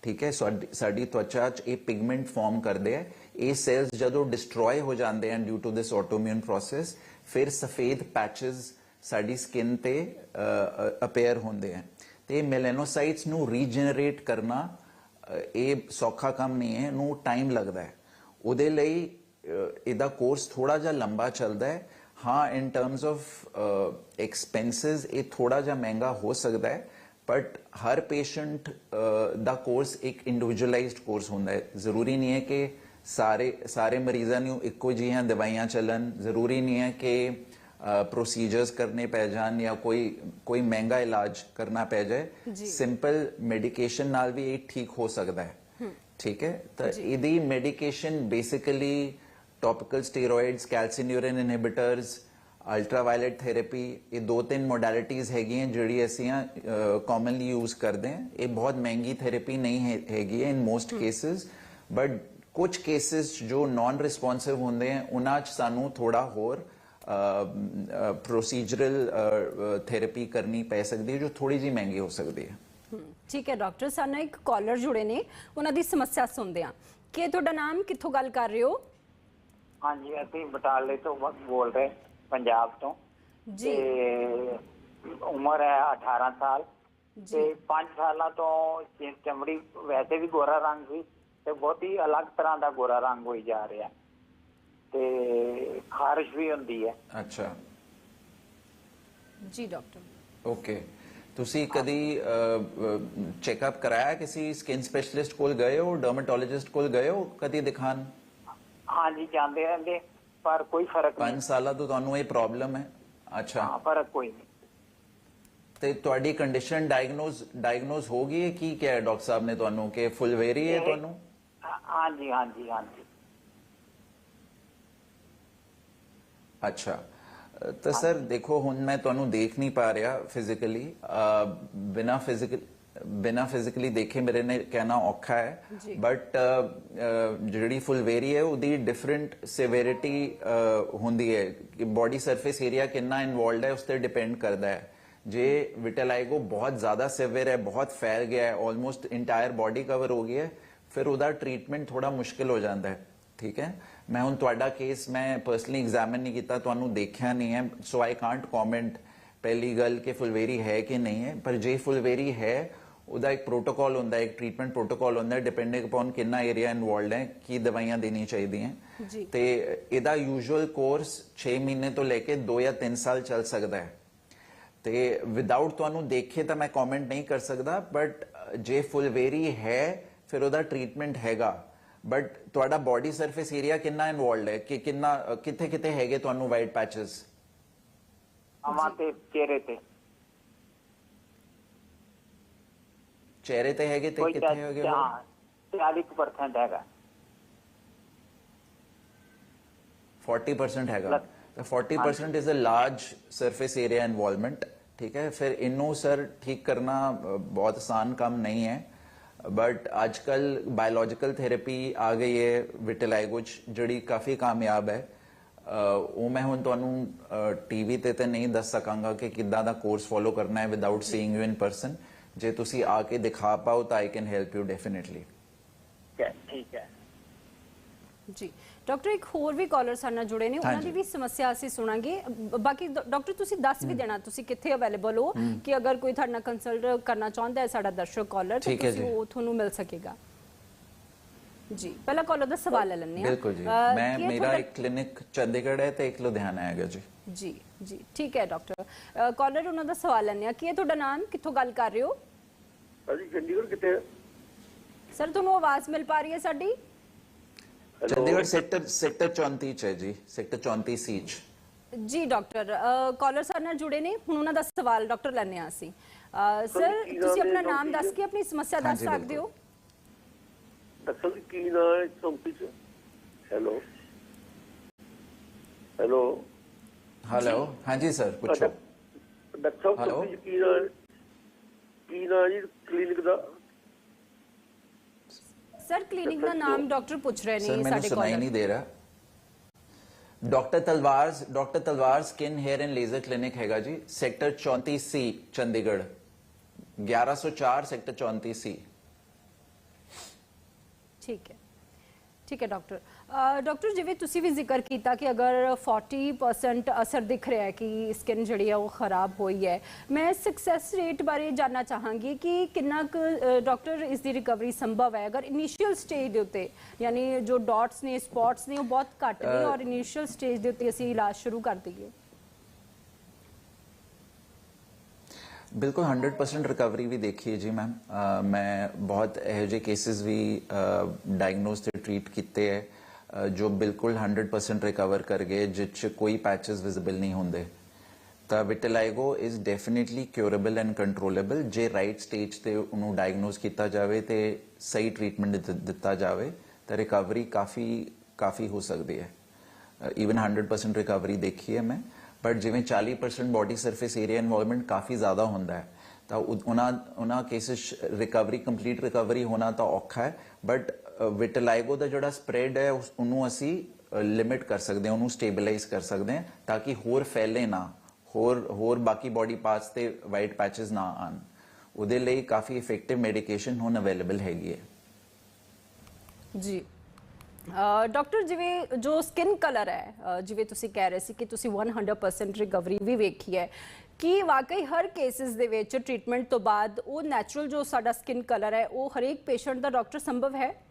ਠੀਕ ਹੈ? ਸਾਡੀ ਤਵਚਾ 'ਚ ਇਹ ਪਿਗਮੈਂਟ ਫਾਰਮ ਕਰਦੇ ਆ। ਇਹ ਸੈਲਸ ਜਦੋਂ ਡਿਸਟਰੋਏ ਹੋ ਜਾਂਦੇ ਹਨ due to this autoimmune process ਫਿਰ ਸਫੇਦ ਪੈਚਸ ਸਾਡੀ ਸਕਿਨ ਤੇ ਅਪੇਅਰ ਹੁੰਦੇ ਹਨ ਤੇ ਮੈਲੈਨੋਸਾਈਟਸ ਨੂੰ ਰੀਜਨਰੇਟ ਕਰਨਾ ਇਹ ਸੌਖਾ ਕੰਮ ਨਹੀਂ ਹੈ ਨੂੰ ਟਾਈਮ ਲੱਗਦਾ ਹੈ। ਉਹਦੇ ਲਈ ਇਹਦਾ ਕੋਰਸ ਥੋੜਾ ਜਿਹਾ ਲੰਬਾ ਚੱਲਦਾ ਹੈ। ਹਾਂ ਇਨ ਟਰਮਸ ਆਫ ਐਕਸਪੈਂਸਸ ਇਹ ਥੋੜਾ ਜਿਹਾ ਮਹਿੰਗਾ ਹੋ ਸਕਦਾ ਹੈ ਬਟ ਹਰ ਪੇਸ਼ੈਂਟ ਦਾ ਕੋਰਸ ਇੱਕ ਇੰਡੀਵਿਜੂਅਲਾਈਜ਼ਡ ਕੋਰਸ ਹੁੰਦਾ ਹੈ। ਜ਼ਰੂਰੀ ਨਹੀਂ ਹੈ ਕਿ ਸਾਰੇ ਸਾਰੇ ਮਰੀਜ਼ਾਂ ਨੂੰ ਇੱਕੋ ਜਿਹੀਆਂ ਦਵਾਈਆਂ ਚੱਲਣ। ਜ਼ਰੂਰੀ ਨਹੀਂ ਹੈ ਕਿ ਪ੍ਰੋਸੀਜਰਸ ਕਰਨੇ ਪੈ ਜਾਣ ਜਾਂ ਕੋਈ ਕੋਈ ਮਹਿੰਗਾ ਇਲਾਜ ਕਰਨਾ ਪੈ ਜਾਏ। ਸਿੰਪਲ ਮੈਡੀਕੇਸ਼ਨ ਨਾਲ ਵੀ ਇਹ ਠੀਕ ਹੋ ਸਕਦਾ ਹੈ। ਠੀਕ ਹੈ? ਤਾਂ ਇਹਦੀ medication basically topical steroids calcineurin inhibitors ultraviolet therapy ਇਹ ਦੋ ਤਿੰਨ ਮੋਡੈਲਿਟੀਆਂ ਹੈਗੀਆਂ ਜਿਹੜੀ ਅਸੀਂ ਕਾਮਨਲੀ ਯੂਜ਼ ਕਰਦੇ ਹਾਂ ਇਹ ਬਹੁਤ ਮਹਿੰਗੀ ਥੈਰੇਪੀ ਨਹੀਂ ਹੈਗੀ ਇਨ ਮੋਸਟ ਕੇਸਸ ਬਟ ਕੁਝ ਕੇਸਸ ਜੋ ਨਾਨ ਰਿਸਪੌਂਸਿਵ ਹੁੰਦੇ ਹਨ ਉਹਨਾਂ 'ਚ ਸਾਨੂੰ ਥੋੜਾ ਹੋਰ ਪ੍ਰੋਸੀਜਰਲ ਥੈਰੇਪੀ ਕਰਨੀ ਪੈ ਸਕਦੀ ਹੈ ਜੋ ਥੋੜੀ ਜੀ ਮਹਿੰਗੀ ਹੋ ਸਕਦੀ ਹੈ ਠੀਕ ਹੈ ਡਾਕਟਰ ਸਾਨੂੰ ਇੱਕ ਕਾਲਰ ਜੁੜੇ ਨੇ ਉਹਨਾਂ ਦੀ ਸਮੱਸਿਆ ਸੁਣਦੇ ਆ ਕਿ ਤੁਹਾਡਾ ਨਾਮ ਕਿੱਥੋਂ ਗੱਲ ਕਰ ਰਹੇ ਹੋ ਹਾਂਜੀ ਅਸੀਂ ਬਟਾਲੇ ਤੋਂ ਬ- ਬੋਲ ਰਹੇ ਪੰਜਾਬ ਤੋਂ। ਜੀ। ਤੇ ਉਮਰ ਹੈ 18 ਸਾਲ। ਜੀ। ਤੇ 5 ਸਾਲਾਂ ਤੋਂ ਚ- ਚਮੜੀ ਵੈਸੇ ਵੀ ਗੋਰਾ ਰੰਗ ਸੀ ਤੇ ਬਹੁਤ ਹੀ ਅਲੱਗ ਤਰ੍ਹਾਂ ਦਾ ਗੋਰਾ ਰੰਗ ਹੋਈ ਜਾ ਰਿਹਾ। ਤੇ ਖਾਰਿਸ਼ ਵੀ ਹੁੰਦੀ ਹੈ। ਅੱਛਾ। ਜੀ ਡਾਕਟਰ। ਓਕੇ। ਤੁਸੀਂ ਕਦੀ ਚੈੱਕਅਪ ਕਰਾਇਆ ਕਿਸੇ ਸਕਿਨ ਸਪੈਸ਼ਲਿਸਟ ਕੋਲ ਗਏ ਹੋ ਡਰਮੇਟੋਲੋਜਿਸਟ ਕੋਲ ਗਏ ਹੋ ਕਦੀ ਦਿਖਾਣ ਹਾਂਜੀ ਜਾਂਦੇ ਰਹਿੰਦੇ ਪਰ ਕੋਈ ਫ਼ਰਕ ਨਹੀਂ। 5 ਸਾਲਾਂ ਤੋਂ ਤੁਹਾਨੂੰ ਇਹ ਪ੍ਰੋਬਲਮ ਹੈ? ਅੱਛਾ। ਹਾਂ ਫ਼ਰਕ ਕੋਈ ਨਹੀਂ। ਤੇ ਤੁਹਾਡੀ ਕੰਡੀਸ਼ਨ ਡਾਇਗਨੋਸ ਡਾਇਗਨੋਸ ਹੋ ਗਈ ਹੈ? ਕੀ ਕਿਹਾ ਡਾਕਟਰ ਸਾਹਿਬ ਨੇ ਤੁਹਾਨੂੰ ਕਿ ਫੁੱਲਵੇਰੀ ਹੈ ਤੁਹਾਨੂੰ? ਹਾਂਜੀ ਹਾਂਜੀ ਹਾਂਜੀ। ਅੱਛਾ। ਤਾਂ ਸਰ ਦੇਖੋ ਹੁਣ ਮੈਂ ਤੁਹਾਨੂੰ ਦੇਖ ਨਹੀਂ ਪਾ ਰਿਹਾ ਫਿਜ਼ੀਕਲੀ ਬਿਨਾ ਫਿਜ਼ੀਕਲ ਬਿਨਾ ਫਿਜ਼ੀਕਲੀ ਦੇਖੇ ਮੇਰੇ ਨੇ ਕਹਿਣਾ ਔਖਾ ਹੈ। ਬਟ ਜਿਹੜੀ ਫੁੱਲਵੇਰੀ ਹੈ ਉਹਦੀ ਡਿਫਰੈਂਟ ਸਿਵੈਰਿਟੀ ਹੁੰਦੀ ਹੈ। ਕਿ ਬਾਡੀ ਸਰਫੇਸ ਏਰੀਆ ਕਿੰਨਾ ਇਨਵੋਲਡ ਹੈ ਉਸ ਤੇ ਡਿਪੈਂਡ ਕਰਦਾ ਹੈ। ਜੇ ਵਿਟੇਲਾਈਗੋ ਬਹੁਤ ਜ਼ਿਆਦਾ ਸਿਵਿਅਰ ਹੈ ਬਹੁਤ ਫੈਲ ਗਿਆ ਹੈ ਆਲਮੋਸਟ ਇੰਟਾਇਰ ਬਾਡੀ ਕਵਰ ਹੋ ਗਈ ਹੈ ਫਿਰ ਉਹਦਾ ਟ੍ਰੀਟਮੈਂਟ ਥੋੜਾ ਮੁਸ਼ਕਿਲ ਹੋ ਜਾਂਦਾ ਹੈ। ਠੀਕ ਹੈ? ਮੈਂ ਹੁਣ ਤੁਹਾਡਾ ਕੇਸ ਮੈਂ ਪਰਸਨਲੀ ਐਗਜ਼ਾਮਿਨ ਨਹੀਂ ਕੀਤਾ ਤੁਹਾਨੂੰ ਦੇਖਿਆ ਨਹੀਂ ਹੈ ਸੋ ਆਈ ਕਾਂਟ ਕਮੈਂਟ ਪਹਿਲੀ ਗੱਲ ਕਿ ਫੁਲਵੇਰੀ ਹੈ ਕਿ ਨਹੀਂ ਹੈ। ਪਰ ਜੇ ਫੁਲਵੇਰੀ ਹੈ ਉਹਦਾ ਇੱਕ ਪ੍ਰੋਟੋਕਾਲ ਹੁੰਦਾ ਹੈ ਇੱਕ ਟ੍ਰੀਟਮੈਂਟ ਪ੍ਰੋਟੋਕਾਲ ਹੁੰਦਾ ਹੈ ਡਿਪੈਂਡਿੰਗ ਅਪਨ ਕਿੰਨਾ ਏਰੀਆ ਇਨਵੋਲਡ ਹੈ ਕੀ ਦਵਾਈਆਂ ਦੇਣੀ ਚਾਹੀਦੀਆਂ। ਜੀ। ਤੇ ਇਹਦਾ ਯੂਜੂਅਲ ਕੋਰਸ 6 ਮਹੀਨੇ ਤੋਂ ਲੈ ਕੇ 2 ਜਾਂ 3 ਸਾਲ ਚੱਲ ਸਕਦਾ ਹੈ। ਤੇ ਵਿਦਆਊਟ ਤੁਹਾਨੂੰ ਦੇਖੇ ਤਾਂ ਮੈਂ ਕਮੈਂਟ ਨਹੀਂ ਕਰ ਸਕਦਾ ਬਟ ਜੇ ਫੁੱਲਵੇਰੀ ਹੈ ਫਿਰ ਉਹਦਾ ਟ੍ਰੀਟਮੈਂਟ ਹੈਗਾ। ਬਟ ਤੁਹਾਡਾ ਬਾਡੀ ਸਰਫੇਸ ਏਰੀਆ ਕਿੰਨਾ ਇਨਵੋਲਡ ਹੈ? ਕਿ ਕਿੰਨਾ ਕਿੱਥੇ ਕਿੱਥੇ ਹੈਗੇ ਤੁਹਾਨੂੰ ਵਾਈਟ ਪੈਚਸ ਤੇ ਚਿਹਰੇ ਤੇ। ਚਿਹਰੇ ਤੇ ਹੈਗੇ ਤੇ ਕਿੱਥੇ ਹੈਗੇ? ਹਾਂ 40% ਹੈਗਾ। 40% ਹੈਗਾ। ਤਾਂ 40% is uh large surface area involvement ਠੀਕ ਹੈ? ਫਿਰ ਇਹਨੂੰ ਸਰ ਠੀਕ ਕਰਨਾ ਬਹੁਤ ਆਸਾਨ ਕੰਮ ਨਹੀਂ ਹੈ। ਬਟ ਅੱਜਕੱਲ ਬਾਇਓਲੋਜੀਕਲ ਥੈਰੇਪੀ ਆ ਗਈ ਹੈ ਵਿਟਿਲਾਈਗੋ 'ਚ ਜਿਹੜੀ ਕਾਫੀ ਕਾਮਯਾਬ ਹੈ। ਉਹ ਮੈਂ ਹੁਣ ਤੁਹਾਨੂੰ ਟੀਵੀ ਤੇ ਤੇ ਨਹੀਂ ਦੱਸ ਸਕਾਂਗਾ ਕਿ ਕਿੱਦਾਂ ਦਾ ਕੋਰਸ ਫੋਲੋ ਕਰਨਾ ਹੈ without seeing you in person ਜੇ ਤੁਸੀਂ ਆ ਕੇ ਦਿਖਾ ਪਾਓ ਤਾਂ I can help you definitely ਠੀਕ ਹੈ। ਜੀ ਡਾਕਟਰ ਇੱਕ ਹੋਰ ਵੀ ਕਾਲਰ ਸਾਡੇ ਨਾਲ ਜੁੜੇ ਨੇ ਉਹਨਾਂ। ਦੀ ਵੀ ਸਮੱਸਿਆ ਅਸੀਂ ਸੁਣਾਂਗੇ। ਬਾਕੀ ਡਾਕਟਰ ਤੁਸੀਂ ਦੱਸ ਵੀ ਦੇਣਾ ਤੁਸੀਂ ਕਿੱਥੇ ਅਵੇਲੇਬਲ ਹੋ? ਕਿ ਅਗਰ ਕੋਈ ਤੁਹਾਡੇ ਨਾਲ ਕੰਸਲਟ ਕਰਨਾ ਚਾਹੁੰਦਾ ਹੈ ਸਾਡਾ ਦਰਸ਼ਕ ਕਾਲਰ ਤਾਂ ਤੁਸੀਂ। ਉਹ ਤੁਹਾਨੂੰ ਮਿਲ ਸਕੇਗਾ। ਜੀ ਪਹਿਲਾ ਕਾਲਰ ਦਾ ਸਵਾਲ ਲੈ ਲੈਂਦੇ ਹਾਂ। ਬਿਲਕੁਲ ਜੀ। ਅਹ, ਮੈਂ ਮੇਰਾ ਇੱਕ ਕਲੀਨਿਕ ਚੰਡੀਗੜ੍ਹ ਹੈ ਤੇ ਇੱਕ ਲੁਧਿਆਣਾ ਹੈਗਾ ਜੀ। ਜੀ ਜੀ ਠੀਕ ਹੈ ਡਾਕਟਰ ਕਾਲਰ ਉਹਨਾਂ ਦਾ ਸਵਾਲ ਲੈਂਦੇ ਆ ਕੀ ਇਹ ਤੁਹਾਡਾ ਨਾਮ? ਕਿੱਥੋਂ ਗੱਲ ਕਰ ਰਹੇ ਹੋ? ਅਸੀਂ ਚੰਡੀਗੜ੍ਹ ਕਿਤੇ ਸਰ ਤੁਹਾਨੂੰ ਆਵਾਜ਼ ਮਿਲ ਪਾ ਰਹੀ ਹੈ ਸਾਡੀ? ਚੰਡੀਗੜ੍ਹ ਸੈਕਟਰ ਸੈਕਟਰ 34 ਚ ਹੈ ਜੀ ਸੈਕਟਰ 34 ਸੀ ਚ। ਜੀ ਡਾਕਟਰ ਕਾਲਰ ਸਾਡੇ ਨਾਲ ਜੁੜੇ ਨੇ ਹੁਣ ਉਹਨਾਂ ਦਾ ਸਵਾਲ ਡਾਕਟਰ ਲੈਣੇ ਆ ਅਸੀਂ। ਸਰ ਤੁਸੀਂ ਆਪਣਾ ਨਾਮ ਦੱਸ? ਕੇ ਆਪਣੀ ਸਮੱਸਿਆ ਦੱਸ ਸਕਦੇ ਹੋ? ਦੱਸੋ ਜੀ ਕੀ ਨਾਂ ਹੈ ਚੌਂਕੀ ਚ? ਹੈਲੋ ਹੈਲੋ ਹੈਲੋ ਹਾਂਜੀ ਸਰ ਪੁੱਛੋ ਦੱਸੋ Hello? ਚੌਂਕੀ ਚ ਕੀ ਨਾਂ ਹੈ? ਕੀ ਨਾਂ ਜੀ ਕਲੀਨਿਕ ਦਾ ਸਰ ਕਲੀਨਿਕ ਦਾ ਨਾਮ ਡਾਕਟਰ ਪੁੱਛ ਰਹੇ ਸਰ ਨੇ ਮੈਨੂੰ ਸਾਡੇ ਸੁਣਾਈ ਕਾਲਰ ਨਹੀਂ ਦੇ ਰਿਹਾ doctor Talwar's doctor Talwar skin hair and laser clinic ਹੈਗਾ ਜੀ sector 34 C Chandigarh 1104 sector 34 C ਠੀਕ ਹੈ ਠੀਕ ਹੈ ਡਾਕਟਰ ਡਾਕਟਰ ਜਿਵੇਂ ਤੁਸੀਂ ਵੀ ਜ਼ਿਕਰ ਕੀਤਾ ਕਿ ਅਗਰ 40% ਅਸਰ ਦਿਖ ਰਿਹਾ ਹੈ ਕਿ ਸਕਿਨ ਜਿਹੜੀ ਹੈ ਉਹ ਖਰਾਬ ਹੋਈ ਹੈ ਮੈਂ ਸਕਸੈਸ ਰੇਟ ਬਾਰੇ ਜਾਨਣਾ ਚਾਹਾਂਗੀ ਕਿ ਕਿੰਨਾ ਕੁ ਡਾਕਟਰ ਇਸ ਦੀ ਰਿਕਵਰੀ ਸੰਭਵ ਹੈ? ਅਗਰ ਇਨੀਸ਼ੀਅਲ ਸਟੇਜ ਦੇ ਉੱਤੇ ਯਾਨੀ ਜੋ ਡਾਟਸ ਨੇ ਸਪੌਟਸ ਨੇ ਉਹ ਬਹੁਤ ਘੱਟ ਨੇ ਔਰ ਇਨੀਸ਼ੀਅਲ ਸਟੇਜ ਦੇ ਉੱਤੇ ਅਸੀਂ ਇਲਾਜ ਸ਼ੁਰੂ ਕਰ ਦਈਏ। ਬਿਲਕੁਲ 100% ਰਿਕਵਰੀ ਵੀ ਦੇਖੀ ਹੈ ਜੀ ਮੈਮ ਮੈਂ ਬਹੁਤ ਇਹੋ ਜਿਹੇ ਕੇਸਿਸ ਵੀ ਡਾਇਗਨੋਸ ਤੇ ਟ੍ਰੀਟ ਕੀਤੇ ਹੈ ਜੋ ਬਿਲਕੁਲ 100% ਰਿਕਵਰ ਕਰ ਗਏ ਜਿਸ 'ਚ ਕੋਈ ਪੈਚਸ ਵਿਜ਼ਿਬਲ ਨਹੀਂ ਹੁੰਦੇ। ਤਾਂ vitiligo is definitely curable and controllable ਜੇ ਰਾਈਟ ਸਟੇਜ ਤੇ ਉਹਨੂੰ ਡਾਇਗਨੋਸ ਕੀਤਾ ਜਾਵੇ ਤੇ ਸਹੀ ਟ੍ਰੀਟਮੈਂਟ ਦਿੱਤਾ ਜਾਵੇ, ਤਾਂ ਰਿਕਵਰੀ ਕਾਫੀ ਕਾਫੀ ਹੋ ਸਕਦੀ ਹੈ ਈਵਨ 100% ਰਿਕਵਰੀ ਦੇਖੀ ਹੈ ਮੈਂ। ਬਟ ਜਿਵੇਂ 40% ਬਾਡੀ ਸਰਫੇਸ ਏਰੀਆ ਇਨਵੋਲਵਮੈਂਟ ਕਾਫੀ ਜ਼ਿਆਦਾ ਹੁੰਦਾ ਹੈ, ਤਾਂ ਉਹ- ਉਹਨਾਂ ਉਹਨਾਂ ਕੇਸਿਸ ਰਿਕਵਰੀ ਕੰਪਲੀਟ ਰਿਕਵਰੀ ਹੋਣਾ ਤਾਂ ਔਖਾ ਹੈ ਬਟ ਵਿਟਲਾਈਗੋ ਦਾ ਜਿਹੜਾ ਸਪਰੈਡ ਹੈ, ਉਸ- ਉਹਨੂੰ ਅਸੀਂ ਲਿਮਿਟ ਕਰ ਸਕਦੇ ਹਾਂ, ਉਹਨੂੰ ਸਟੇਬਲਾਈਜ਼ ਕਰ ਸਕਦੇ ਹਾਂ, ਤਾਂ ਕਿ ਹੋਰ ਫੈਲੇ ਨਾ, ਹੋਰ ਹੋਰ ਬਾਕੀ ਬਾਡੀ ਪਾਰਟਸ ਤੇ ਵਾਈਟ ਪੈਚਸ ਨਾ ਆਣ ਉਹਦੇ ਲਈ ਕਾਫੀ ਇਫੈਕਟਿਵ ਮੈਡੀਕੇਸ਼ਨ ਹੁਣ ਅਵੇਲੇਬਲ ਹੈਗੀ ਹੈ। ਜੀ। ਡਾਕਟਰ ਜਿਵੇਂ ਜੋ ਸਕਿਨ ਕਲਰ ਹੈ ਜਿਵੇਂ ਤੁਸੀਂ ਕਹਿ ਰਹੇ ਸੀ ਕਿ ਤੁਸੀਂ 100% ਰਿਕਵਰੀ ਵੀ ਵੇਖੀ ਹੈ ਕਿ ਵਾਕਈ ਹਰ ਕੇਸਿਸ ਦੇ ਵਿੱਚ ਟ੍ਰੀਟਮੈਂਟ ਤੋਂ ਬਾਅਦ ਉਹ ਨੈਚੁਰਲ ਜੋ ਸਾਡਾ ਸਕਿਨ ਕਲਰ ਹੈ ਉਹ ਹਰੇਕ ਪੇਸ਼ੈਂਟ ਦਾ ਡਾਕਟਰ ਸੰਭਵ ਹੈ?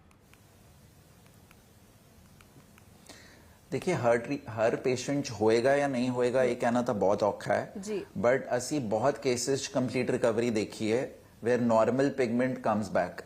ਦੇਖिए ਹਰ ਹਰ ਪੇਸ਼ੈਂਟ ਹੋਏਗਾ ਜਾਂ ਨਹੀਂ ਹੋਏਗਾ ਇਹ ਕਹਿਣਾ ਤਾਂ ਬਹੁਤ ਔਖਾ ਹੈ। ਜੀ। ਬਟ ਅਸੀਂ ਬਹੁਤ ਕੇਸਿਸ ਚ ਕੰਪਲੀਟ ਰਿਕਵਰੀ ਦੇਖੀ ਹੈ where normal pigment comes back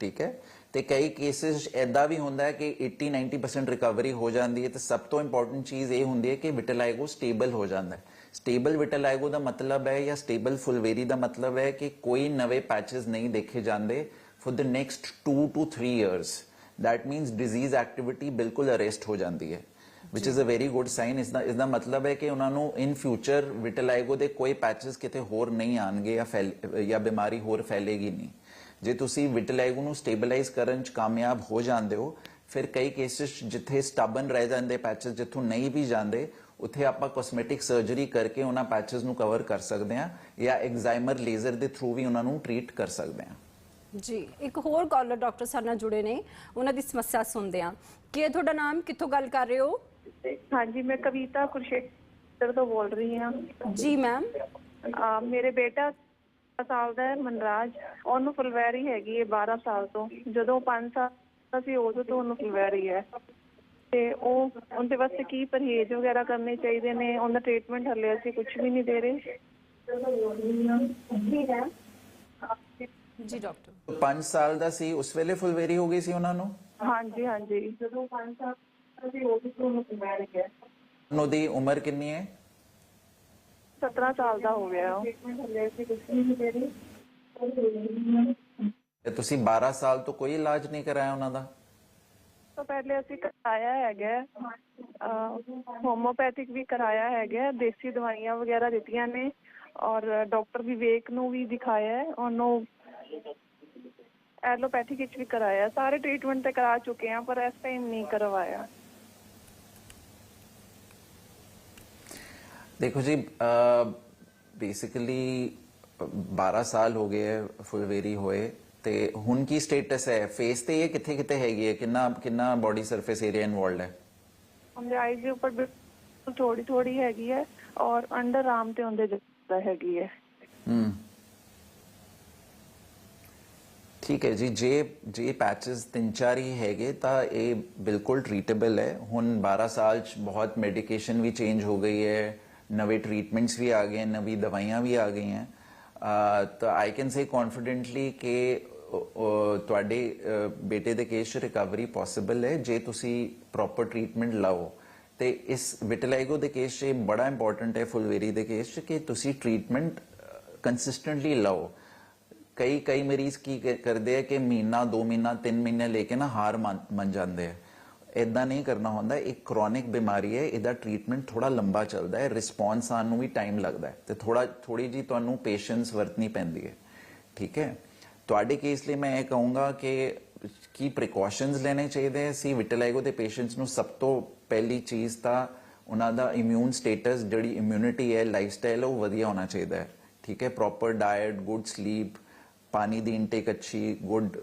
ਠੀਕ ਹੈ? ਤੇ ਕਈ ਕੇਸਿਸ ਐਦਾਂ ਵੀ ਹੁੰਦਾ ਹੈ ਕਿ 80 90% ਰਿਕਵਰੀ ਹੋ ਜਾਂਦੀ ਹੈ ਤੇ ਸਭ ਤੋਂ ਇੰਪੋਰਟੈਂਟ ਚੀਜ਼ ਇਹ ਹੁੰਦੀ ਹੈ ਕਿ ਵਿਟਲਾਈਗੋ ਸਟੇਬਲ ਹੋ ਜਾਂਦਾ ਹੈ। ਸਟੇਬਲ ਵਿਟਲਾਈਗੋ ਦਾ ਮਤਲਬ ਹੈ ਜਾਂ ਸਟੇਬਲ ਫੁਲਵੇਰੀ ਦਾ ਮਤਲਬ ਹੈ ਕਿ ਕੋਈ ਨਵੇਂ ਪੈਚਸ ਨਹੀਂ ਦੇਖੇ ਜਾਂਦੇ for the next 2 to 3 years that means disease activity ਬਿਲਕੁਲ arrest ਹੋ ਜਾਂਦੀ ਹੈ, which is a very good sign ਇਸ ਦਾ ਇਸ ਦਾ ਮਤਲਬ ਹੈ ਕਿ ਉਹਨਾਂ ਨੂੰ ਇਨ ਫਿਊਚਰ ਵਿਟਲਾਈਗੋ ਦੇ ਕੋਈ ਪੈਚਸ ਕਿਤੇ ਹੋਰ ਨਹੀਂ ਆਣਗੇ ਜਾਂ ਜਾਂ ਬਿਮਾਰੀ ਹੋਰ ਫੈਲੇਗੀ ਨਹੀਂ। ਜੇ ਤੁਸੀਂ vitiligo ਨੂੰ ਸਟੇਬਲਾਈਜ਼ ਕਰਨ ਚ ਕਾਮਯਾਬ ਹੋ ਜਾਂਦੇ ਹੋ ਫਿਰ ਕਈ ਕੇਸਿਸ ਜਿੱਥੇ ਸਟਬਨ ਰਹਿ ਜਾਂਦੇ ਪੈਚਸ ਜਿੱਥੋਂ ਨਹੀਂ ਵੀ ਜਾਂਦੇ ਉੱਥੇ ਆਪਾਂ ਕਾਸਮੈਟਿਕ ਸਰਜਰੀ ਕਰਕੇ ਉਹਨਾਂ ਪੈਚਸ ਨੂੰ ਕਵਰ ਕਰ ਸਕਦੇ ਹਾਂ ਜਾਂ ਐਗਜ਼ਾਈਮਰ ਲੇਜ਼ਰ ਦੇ ਥਰੂ ਵੀ ਉਹਨਾਂ ਨੂੰ ਟ੍ਰੀਟ ਕਰ ਸਕਦੇ ਹਾਂ। ਜੀ ਇੱਕ ਹੋਰ ਕਾਲਰ ਡਾਕਟਰ ਸਾਡੇ ਨਾਲ ਜੁੜੇ ਨੇ ਉਹਨਾਂ ਦੀ ਸਮੱਸਿਆ ਸੁਣਦੇ ਹਾਂ। ਕੀ ਤੁਹਾਡਾ ਨਾਮ ਕਿੱਥੋਂ ਗੱਲ ਕਰ ਰਹੇ ਹੋ? ਹਾਂਜੀ ਮੈਂ ਕਵਿਤਾ ਕੁਰਸ਼ੇਤਰ ਤੋਂ ਬੋਲ ਰਹੀ ਹਾਂ। ਜੀ ਮੈਮ ਮੇਰੇ ਬੇਟਾ ਸਾਲ ਦਾ ਹੈ ਮਨਰਾਜ। ਉਹਨੂੰ ਫੁਲਵੈਰੀ ਹੈਗੀ ਹੈ 12 ਸਾਲ ਤੋਂ। ਜਦੋਂ 5 ਸਾਲ ਦਾ ਸੀ ਉਦੋਂ ਤੋਂ ਉਹਨੂੰ ਫੁਲਵੈਰੀ ਹੈ। ਤੇ ਉਹ ਉਹਦੇ ਵਾਸਤੇ ਕੀ ਪਰਹੇਜ਼ ਵਗੈਰਾ ਕਰਨੇ ਚਾਹੀਦੇ ਨੇ? ਉਹਦਾ ਟ੍ਰੀਟਮੈਂਟ ਹਲੇ ਅਸੀਂ ਕੁਝ ਵੀ ਨਹੀਂ ਦੇ ਰਹੇ। ਜੀ ਡਾਕਟਰ 5 ਸਾਲ ਦਾ ਸੀ ਉਸ ਵੇਲੇ ਫੁਲਵੇਰੀ ਹੋ ਗਈ ਸੀ ਉਹਨਾਂ ਨੂੰ? ਹਾਂਜੀ ਹਾਂਜੀ। ਜਦੋਂ 5 ਸਾਲ ਦਾ ਸੀ ਉਦੋਂ ਤੋਂ ਉਹਨੂੰ ਫੁਲਵੈਰੀ ਹੈ। ਉਹਨਾਂ ਦੀ ਉਮਰ ਕਿੰਨੀ ਹੈ? 17 ਸਾਲ ਦਾ ਹੋ ਗਿਆ ਉਹ। ਤੇ ਤੁਸੀਂ 12 ਸਾਲ ਤੋਂ ਕੋਈ ਇਲਾਜ ਨਹੀਂ ਕਰਾਇਆ ਉਹਨਾਂ ਦਾ? ਤੋਂ ਪਹਿਲੇ ਅਸੀਂ ਕਰਾਇਆ ਹੈਗਾ ਹੋਮੋਪੈਥਿਕ ਵੀ ਕਰਾਇਆ ਹੈਗਾ ਦੇਸੀ ਦਵਾਈਆਂ ਵਗੈਰਾ ਦਿੱਤੀਆਂ ਨੇ ਔਰ ਡਾਕਟਰ ਵਿਵੇਕ ਨੂੰ ਵੀ ਦਿਖਾਇਆ ਹੈ। ਉਹਨੂੰ ਐਲੋਪੈਥਿਕ ਵਿੱਚ ਵੀ ਕਰਾਇਆ। ਸਾਰੇ ਟ੍ਰੀਟਮੈਂਟ ਤੇ ਕਰਾ ਚੁੱਕੇ ਆ ਪਰ ਇਸ ਟਾਈਮ ਨਹੀਂ ਕਰਵਾਇਆ। ਦੇਖੋ ਜੀ ਬੇਸਿਕਲੀ 12 ਸਾਲ ਹੋ ਗਏ ਹੈ ਫੁਲਵੇਰੀ ਹੋਏ ਤੇ ਹੁਣ ਕੀ ਸਟੇਟਸ ਹੈ ਫੇਸ ਤੇ ਇਹ ਕਿੱਥੇ ਕਿੱਥੇ ਹੈਗੀ ਹੈ ਕਿੰਨਾ ਕਿੰਨਾ ਬਾਡੀ ਸਰਫੇਸ ਏਰੀਆ ਇਨਵੋਲਡ ਹੈ ਉਹਦੇ ਆਈਜ਼ ਦੇ ਉੱਪਰ ਥੋੜੀ ਥੋੜੀ ਹੈਗੀ ਹੈ ਔਰ ਅੰਡਰ ਆਰਮ ਤੇ ਉਹਦੇ ਜ਼ਿਆਦਾ ਹੈਗੀ ਹੈ ਹਮ ਠੀਕ ਹੈ ਜੀ ਜੇ ਜੇ ਪੈਚਸ ਤਿੰਨ ਚਾਰ ਹੀ ਹੈਗੇ ਤਾਂ ਇਹ ਬਿਲਕੁਲ ਟ੍ਰੀਟੇਬਲ ਹੈ ਹੁਣ 12 ਸਾਲ ਚ ਬਹੁਤ ਮੈਡੀਕੇਸ਼ਨ ਵੀ ਚੇਂਜ ਹੋ ਗਈ ਹੈ ਨਵੇਂ ਟ੍ਰੀਟਮੈਂਟਸ ਵੀ ਆ ਗਏ ਨਵੀਂ ਦਵਾਈਆਂ ਵੀ ਆ ਗਈਆਂ ਅਹ ਤਾਂ ਆਈ ਕੈਨ ਸੇ ਕੌਨਫੀਡੈਂਟਲੀ ਕਿ ਤੁਹਾਡੇ ਬੇਟੇ ਦੇ ਕੇਸ 'ਚ ਰਿਕਵਰੀ ਪੋਸੀਬਲ ਹੈ ਜੇ ਤੁਸੀਂ ਪ੍ਰੋਪਰ ਟ੍ਰੀਟਮੈਂਟ ਲਓ ਤੇ ਇਸ ਵਿਟਲਾਈਗੋ ਦੇ ਕੇਸ 'ਚ ਇਹ ਬੜਾ ਇੰਪੋਰਟੈਂਟ ਹੈ ਫੁਲਵੇਰੀ ਦੇ ਕੇਸ 'ਚ ਕਿ ਤੁਸੀਂ ਟ੍ਰੀਟਮੈਂਟ ਕੰਸਿਸਟੈਂਟਲੀ ਲਓ ਕਈ ਕਈ ਮਰੀਜ਼ ਕੀ ਕਰਦੇ ਆ ਕਿ ਮਹੀਨਾ 2 ਮਹੀਨਾ 3 ਮਹੀਨੇ ਲੈ ਕੇ ਨਾ ਹਾਰ ਮੰਨ ਮੰਨ ਜਾਂਦੇ ਆ ਇਦਾਂ ਨਹੀਂ ਕਰਨਾ ਹੁੰਦਾ ਇੱਕ ਕ੍ਰੋਨਿਕ ਬਿਮਾਰੀ ਹੈ, ਇਹਦਾ ਟ੍ਰੀਟਮੈਂਟ ਥੋੜਾ ਲੰਬਾ ਚੱਲਦਾ ਹੈ ਰਿਸਪੌਂਸ ਆਉਣ ਨੂੰ ਵੀ ਟਾਈਮ ਲੱਗਦਾ ਹੈ ਤੇ ਥੋੜਾ ਥੋੜੀ ਜੀ ਤੁਹਾਨੂੰ ਪੇਸ਼ੈਂਸ ਵਰਤਣੀ ਪੈਂਦੀ ਹੈ, ਠੀਕ ਹੈ? ਤੁਹਾਡੇ ਕੇਸ ਲਈ ਮੈਂ ਇਹ ਕਹੂੰਗਾ ਕਿ ਕੀ ਪ੍ਰੀਕਾਸ਼ਨਸ ਲੈਣੇ ਚਾਹੀਦੇ ਸੀ ਵਿਟਲਾਈਗੋ ਦੇ ਪੇਸ਼ੈਂਟਸ ਨੂੰ ਸਭ ਤੋਂ ਪਹਿਲੀ ਚੀਜ਼ ਤਾਂ ਉਹਨਾਂ ਦਾ ਇਮਿਊਨ ਸਟੇਟਸ ਜਿਹੜੀ ਇਮਿਊਨਿਟੀ ਹੈ ਲਾਈਫ ਲਾਈਫਸਟਾਈਲ ਉਹ ਵਧੀਆ ਹੋਣਾ ਚਾਹੀਦਾ ਹੈ, ਠੀਕ ਹੈ? ਪ੍ਰੋਪਰ ਡਾਈਟ ਗੁੱਡ ਸਲੀਪ ਪਾਣੀ ਦੀ ਇਨਟੇਕ ਅੱਛੀ ਗੁੱਡ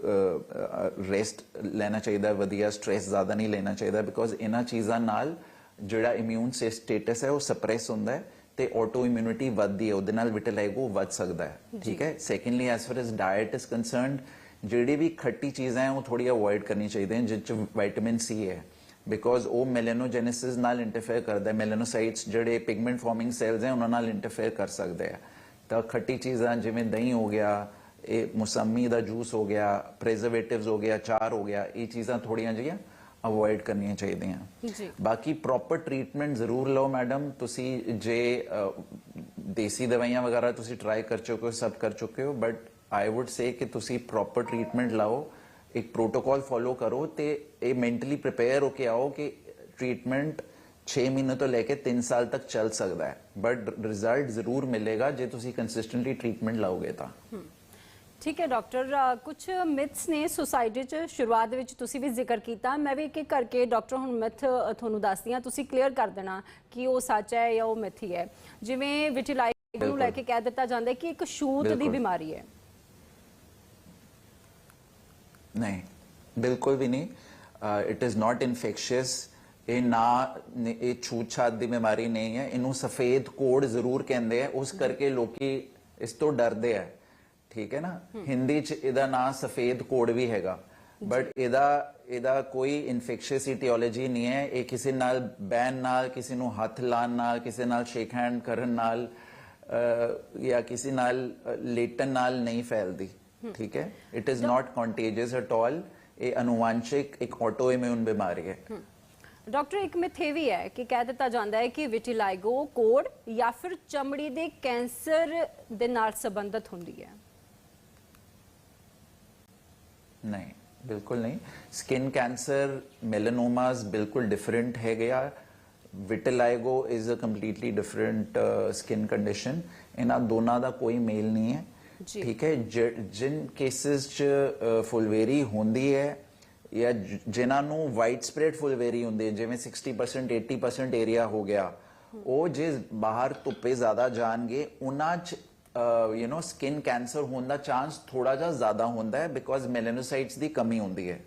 ਰੈਸਟ ਲੈਣਾ ਚਾਹੀਦਾ ਵਧੀਆ ਸਟ्रेस ਜ਼ਿਆਦਾ ਨਹੀਂ ਲੈਣਾ ਚਾਹੀਦਾ ਬਿਕੋਜ਼ ਇਹਨਾਂ ਚੀਜ਼ਾਂ ਨਾਲ ਜਿਹੜਾ ਇਮਿਊਨ ਸਟੇਟਸ ਹੈ ਉਹ ਸਪਰੈਸ ਹੁੰਦਾ ਹੈ ਤੇ ਆਟੋ ਇਮਿਊਨਿਟੀ ਵੱਧਦੀ ਹੈ ਉਹਦੇ ਨਾਲ ਵਿਟਿਲਾਈਗੋ ਵੱਧ ਸਕਦਾ ਹੈ। ਠੀਕ ਹੈ? Secondly as far as diet is concerned ਜਿਹੜੀ ਵੀ ਖੱਟੀ ਚੀਜ਼ਾਂ ਹੈ ਉਹ ਥੋੜੀ ਅਵੋਇਡ ਕਰਨੀ ਚਾਹੀਦੀਆਂ ਜਿਸ ਚ ਵਿਟਾਮਿਨ ਸੀ ਹੈ। ਬਿਕੋਜ਼ ਉਹ ਮੈਲੈਨੋਜੈਨੇਸਿਸ ਨਾਲ ਇੰਟਰਫੇਅਰ ਕਰਦਾ ਹੈ ਮੈਲੈਨੋਸਾਈਟਸ ਜਿਹੜੇ ਪਿਗਮੈਂਟ ਫਾਰਮਿੰਗ ਸੈਲਸ ਹੈ ਉਹਨਾਂ ਨਾਲ ਇੰਟਰਫੇਅਰ ਕਰ ਸਕਦੇ ਆ। ਤਾਂ ਖੱਟੀ ਚੀਜ਼ਾਂ ਜਿਵੇਂ ਦਹੀਂ ਹੋ ਗਿਆ ਇਹ ਮੌਸਮੀ ਦਾ ਜੂਸ ਹੋ ਗਿਆ ਪ੍ਰੀਜ਼ਰਵੇਟਿਵਸ ਹੋ ਗਿਆ ਚਾਰ ਹੋ ਗਿਆ ਇਹ ਚੀਜ਼ਾਂ ਥੋੜੀਆਂ ਜਿਹੀਆਂ ਅਵੋਇਡ ਕਰਨੀਆਂ ਚਾਹੀਦੀਆਂ ਜੀ ਬਾਕੀ ਪ੍ਰੋਪਰ ਟ੍ਰੀਟਮੈਂਟ ਜ਼ਰੂਰ ਲਓ ਮੈਡਮ ਤੁਸੀਂ ਜੇ ਅ, ਦੇਸੀ ਦਵਾਈਆਂ ਵਗੈਰਾ ਤੁਸੀਂ ਟਰਾਈ ਕਰ ਚੁੱਕੇ ਹੋ ਸਭ ਕਰ ਚੁੱਕੇ ਹੋ ਬਟ ਆਈ ਊਡ ਸੇ ਕਿ ਤੁਸੀਂ ਪ੍ਰੋਪਰ ਟ੍ਰੀਟਮੈਂਟ ਲਾਓ ਇੱਕ ਪ੍ਰੋਟੋਕਾਲ ਫੋਲੋ ਕਰੋ ਤੇ ਇਹ ਮੈਂਟਲੀ ਪ੍ਰਿਪੇਅਰ ਹੋ ਕੇ ਆਓ ਕਿ ਟ੍ਰੀਟਮੈਂਟ 6 ਮਹੀਨੇ ਤੋਂ ਲੈ ਕੇ 3 ਸਾਲ ਤੱਕ ਚੱਲ ਸਕਦਾ ਹੈ ਬਟ ਰਿਜ਼ਲਟ ਜ਼ਰੂਰ ਮਿਲੇਗਾ ਜੇ ਤੁਸੀਂ ਕੰਸਿਸਟੈਂਟਲੀ ਟ੍ਰੀਟਮੈਂਟ ਲਾਓਗੇ ਤਾਂ ਠੀਕ ਹੈ ਡਾਕਟਰ ਕੁਝ ਮਿਥਸ ਨੇ ਸੁਸਾਇਟੀ 'ਚ ਸ਼ੁਰੂਆਤ ਵਿੱਚ ਤੁਸੀਂ ਵੀ ਜ਼ਿਕਰ ਕੀਤਾ। ਮੈਂ ਵੀ ਇੱਕ ਇੱਕ ਕਰਕੇ ਡਾਕਟਰ ਹੁਣ ਮਿਥ ਤੁਹਾਨੂੰ ਦੱਸਦੀ ਹਾਂ। ਤੁਸੀਂ ਕਲੀਅਰ ਕਰ ਦੇਣਾ ਕਿ ਉਹ ਸੱਚ ਹੈ ਜਾਂ ਉਹ ਮਿਥ ਹੀ ਹੈ। ਜਿਵੇਂ ਵਿਟਿਲਾਈਗੋ ਨੂੰ ਲੈ ਕੇ ਕਹਿ ਦਿੱਤਾ ਜਾਂਦਾ ਕਿ ਇੱਕ ਛੂਤ ਦੀ। ਬਿਮਾਰੀ ਹੈ। ਨਹੀਂ ਬਿਲਕੁਲ ਵੀ ਨਹੀਂ। ਇਟ ਇਜ਼ ਨਾਟ ਇਨਫੈਕਸ਼ੀਅਸ ਇਹ ਨਾ ਨ- ਇਹ ਛੂਤ-ਛਾਤ ਦੀ ਬਿਮਾਰੀ ਨਹੀਂ ਹੈ। ਇਹਨੂੰ ਸਫੇਦ ਕੋੜ ਜ਼ਰੂਰ ਕਹਿੰਦੇ ਆ। ਉਸ ਕਰਕੇ ਲੋਕੀ ਇਸ ਤੋਂ ਡਰਦੇ ਆ। ਠੀਕ ਹੈ ਨਾ? ਹਿੰਦੀ ਚ ਇਹਦਾ ਨਾਂ ਸਫੇਦ ਕੋੜ ਵੀ ਹੈਗਾ। ਬਟ ਇਹਦਾ ਇਹਦਾ ਕੋਈ ਇਨਫੈਕਸ਼ੀਅਸ ਇਟੀਓਲੋਜੀ ਨਹੀਂ ਹੈ। ਇਹ ਕਿਸੇ ਨਾਲ ਬੈਨ ਨਾਲ ਕਿਸੇ ਨੂੰ ਹੱਥ ਲਾਣ ਨਾਲ ਕਿਸੇ ਨਾਲ ਸ਼ੇਕ ਹੈਂਡ ਕਰਨ ਨਾਲ ਜਾਂ ਕਿਸੇ ਨਾਲ ਲੇਟਣ ਨਾਲ ਨਹੀਂ ਫੈਲਦੀ। ਠੀਕ ਹੈ? It is not contagious at all ਇਹ ਅਨੁਵਾਂਸ਼ਿਕ ਇੱਕ ਆਟੋ ਇਮਿਊਨ ਬਿਮਾਰੀ ਹੈ। ਡਾਕਟਰ ਇੱਕ ਮਿਥ ਇਹ ਵੀ ਹੈ ਕਿ ਕਹਿ ਦਿੱਤਾ ਜਾਂਦਾ ਹੈ ਕਿ ਵਿਟਿਲਾਈਗੋ ਕੋੜ ਜਾਂ ਫਿਰ ਚਮੜੀ ਦੇ ਕੈਂਸਰ ਦੇ ਨਾਲ ਸੰਬੰਧਿਤ ਹੁੰਦੀ ਹੈ। ਨਹੀਂ ਬਿਲਕੁਲ ਨਹੀਂ ਸਕਿਨ ਕੈਂਸਰ ਮੈਲਨੋਮਾਸ ਬਿਲਕੁਲ ਡਿਫਰੈਂਟ ਹੈਗੇ ਆ vitiligo is uh completely different skin condition ਇਹਨਾਂ ਦੋਨਾਂ ਦਾ ਕੋਈ ਮੇਲ ਨਹੀਂ ਹੈ। ਠੀਕ ਹੈ ਜਿਨ ਕੇਸਿਸ ਚ ਫੁਲਵੇਰੀ ਹੁੰਦੀ ਹੈ ਜਾਂ ਜ- ਜਿਨ੍ਹਾਂ ਨੂੰ ਵਾਈਡ ਸਪਰੈਡ ਫੁਲਵੇਰੀ ਹੁੰਦੀ ਹੈ ਜਿਵੇਂ 60% 80% ਏਰੀਆ ਹੋ ਗਿਆ ਉਹ ਜੇ ਬਾਹਰ ਧੁੱਪੇ ਜ਼ਿਆਦਾ ਜਾਣਗੇ ਉਹਨਾਂ ਚ ਯੂ نو ਸਕਿਨ ਕੈਂਸਰ ਹੋਣ ਦਾ ਚਾਂਸ ਥੋੜਾ ਜਿਹਾ ਜ਼ਿਆਦਾ ਹੁੰਦਾ ਹੈ ਬਿਕੋਜ਼ ਮੈਲਨੋਸਾਈਟਸ ਦੀ ਕਮੀ ਹੁੰਦੀ ਹੈ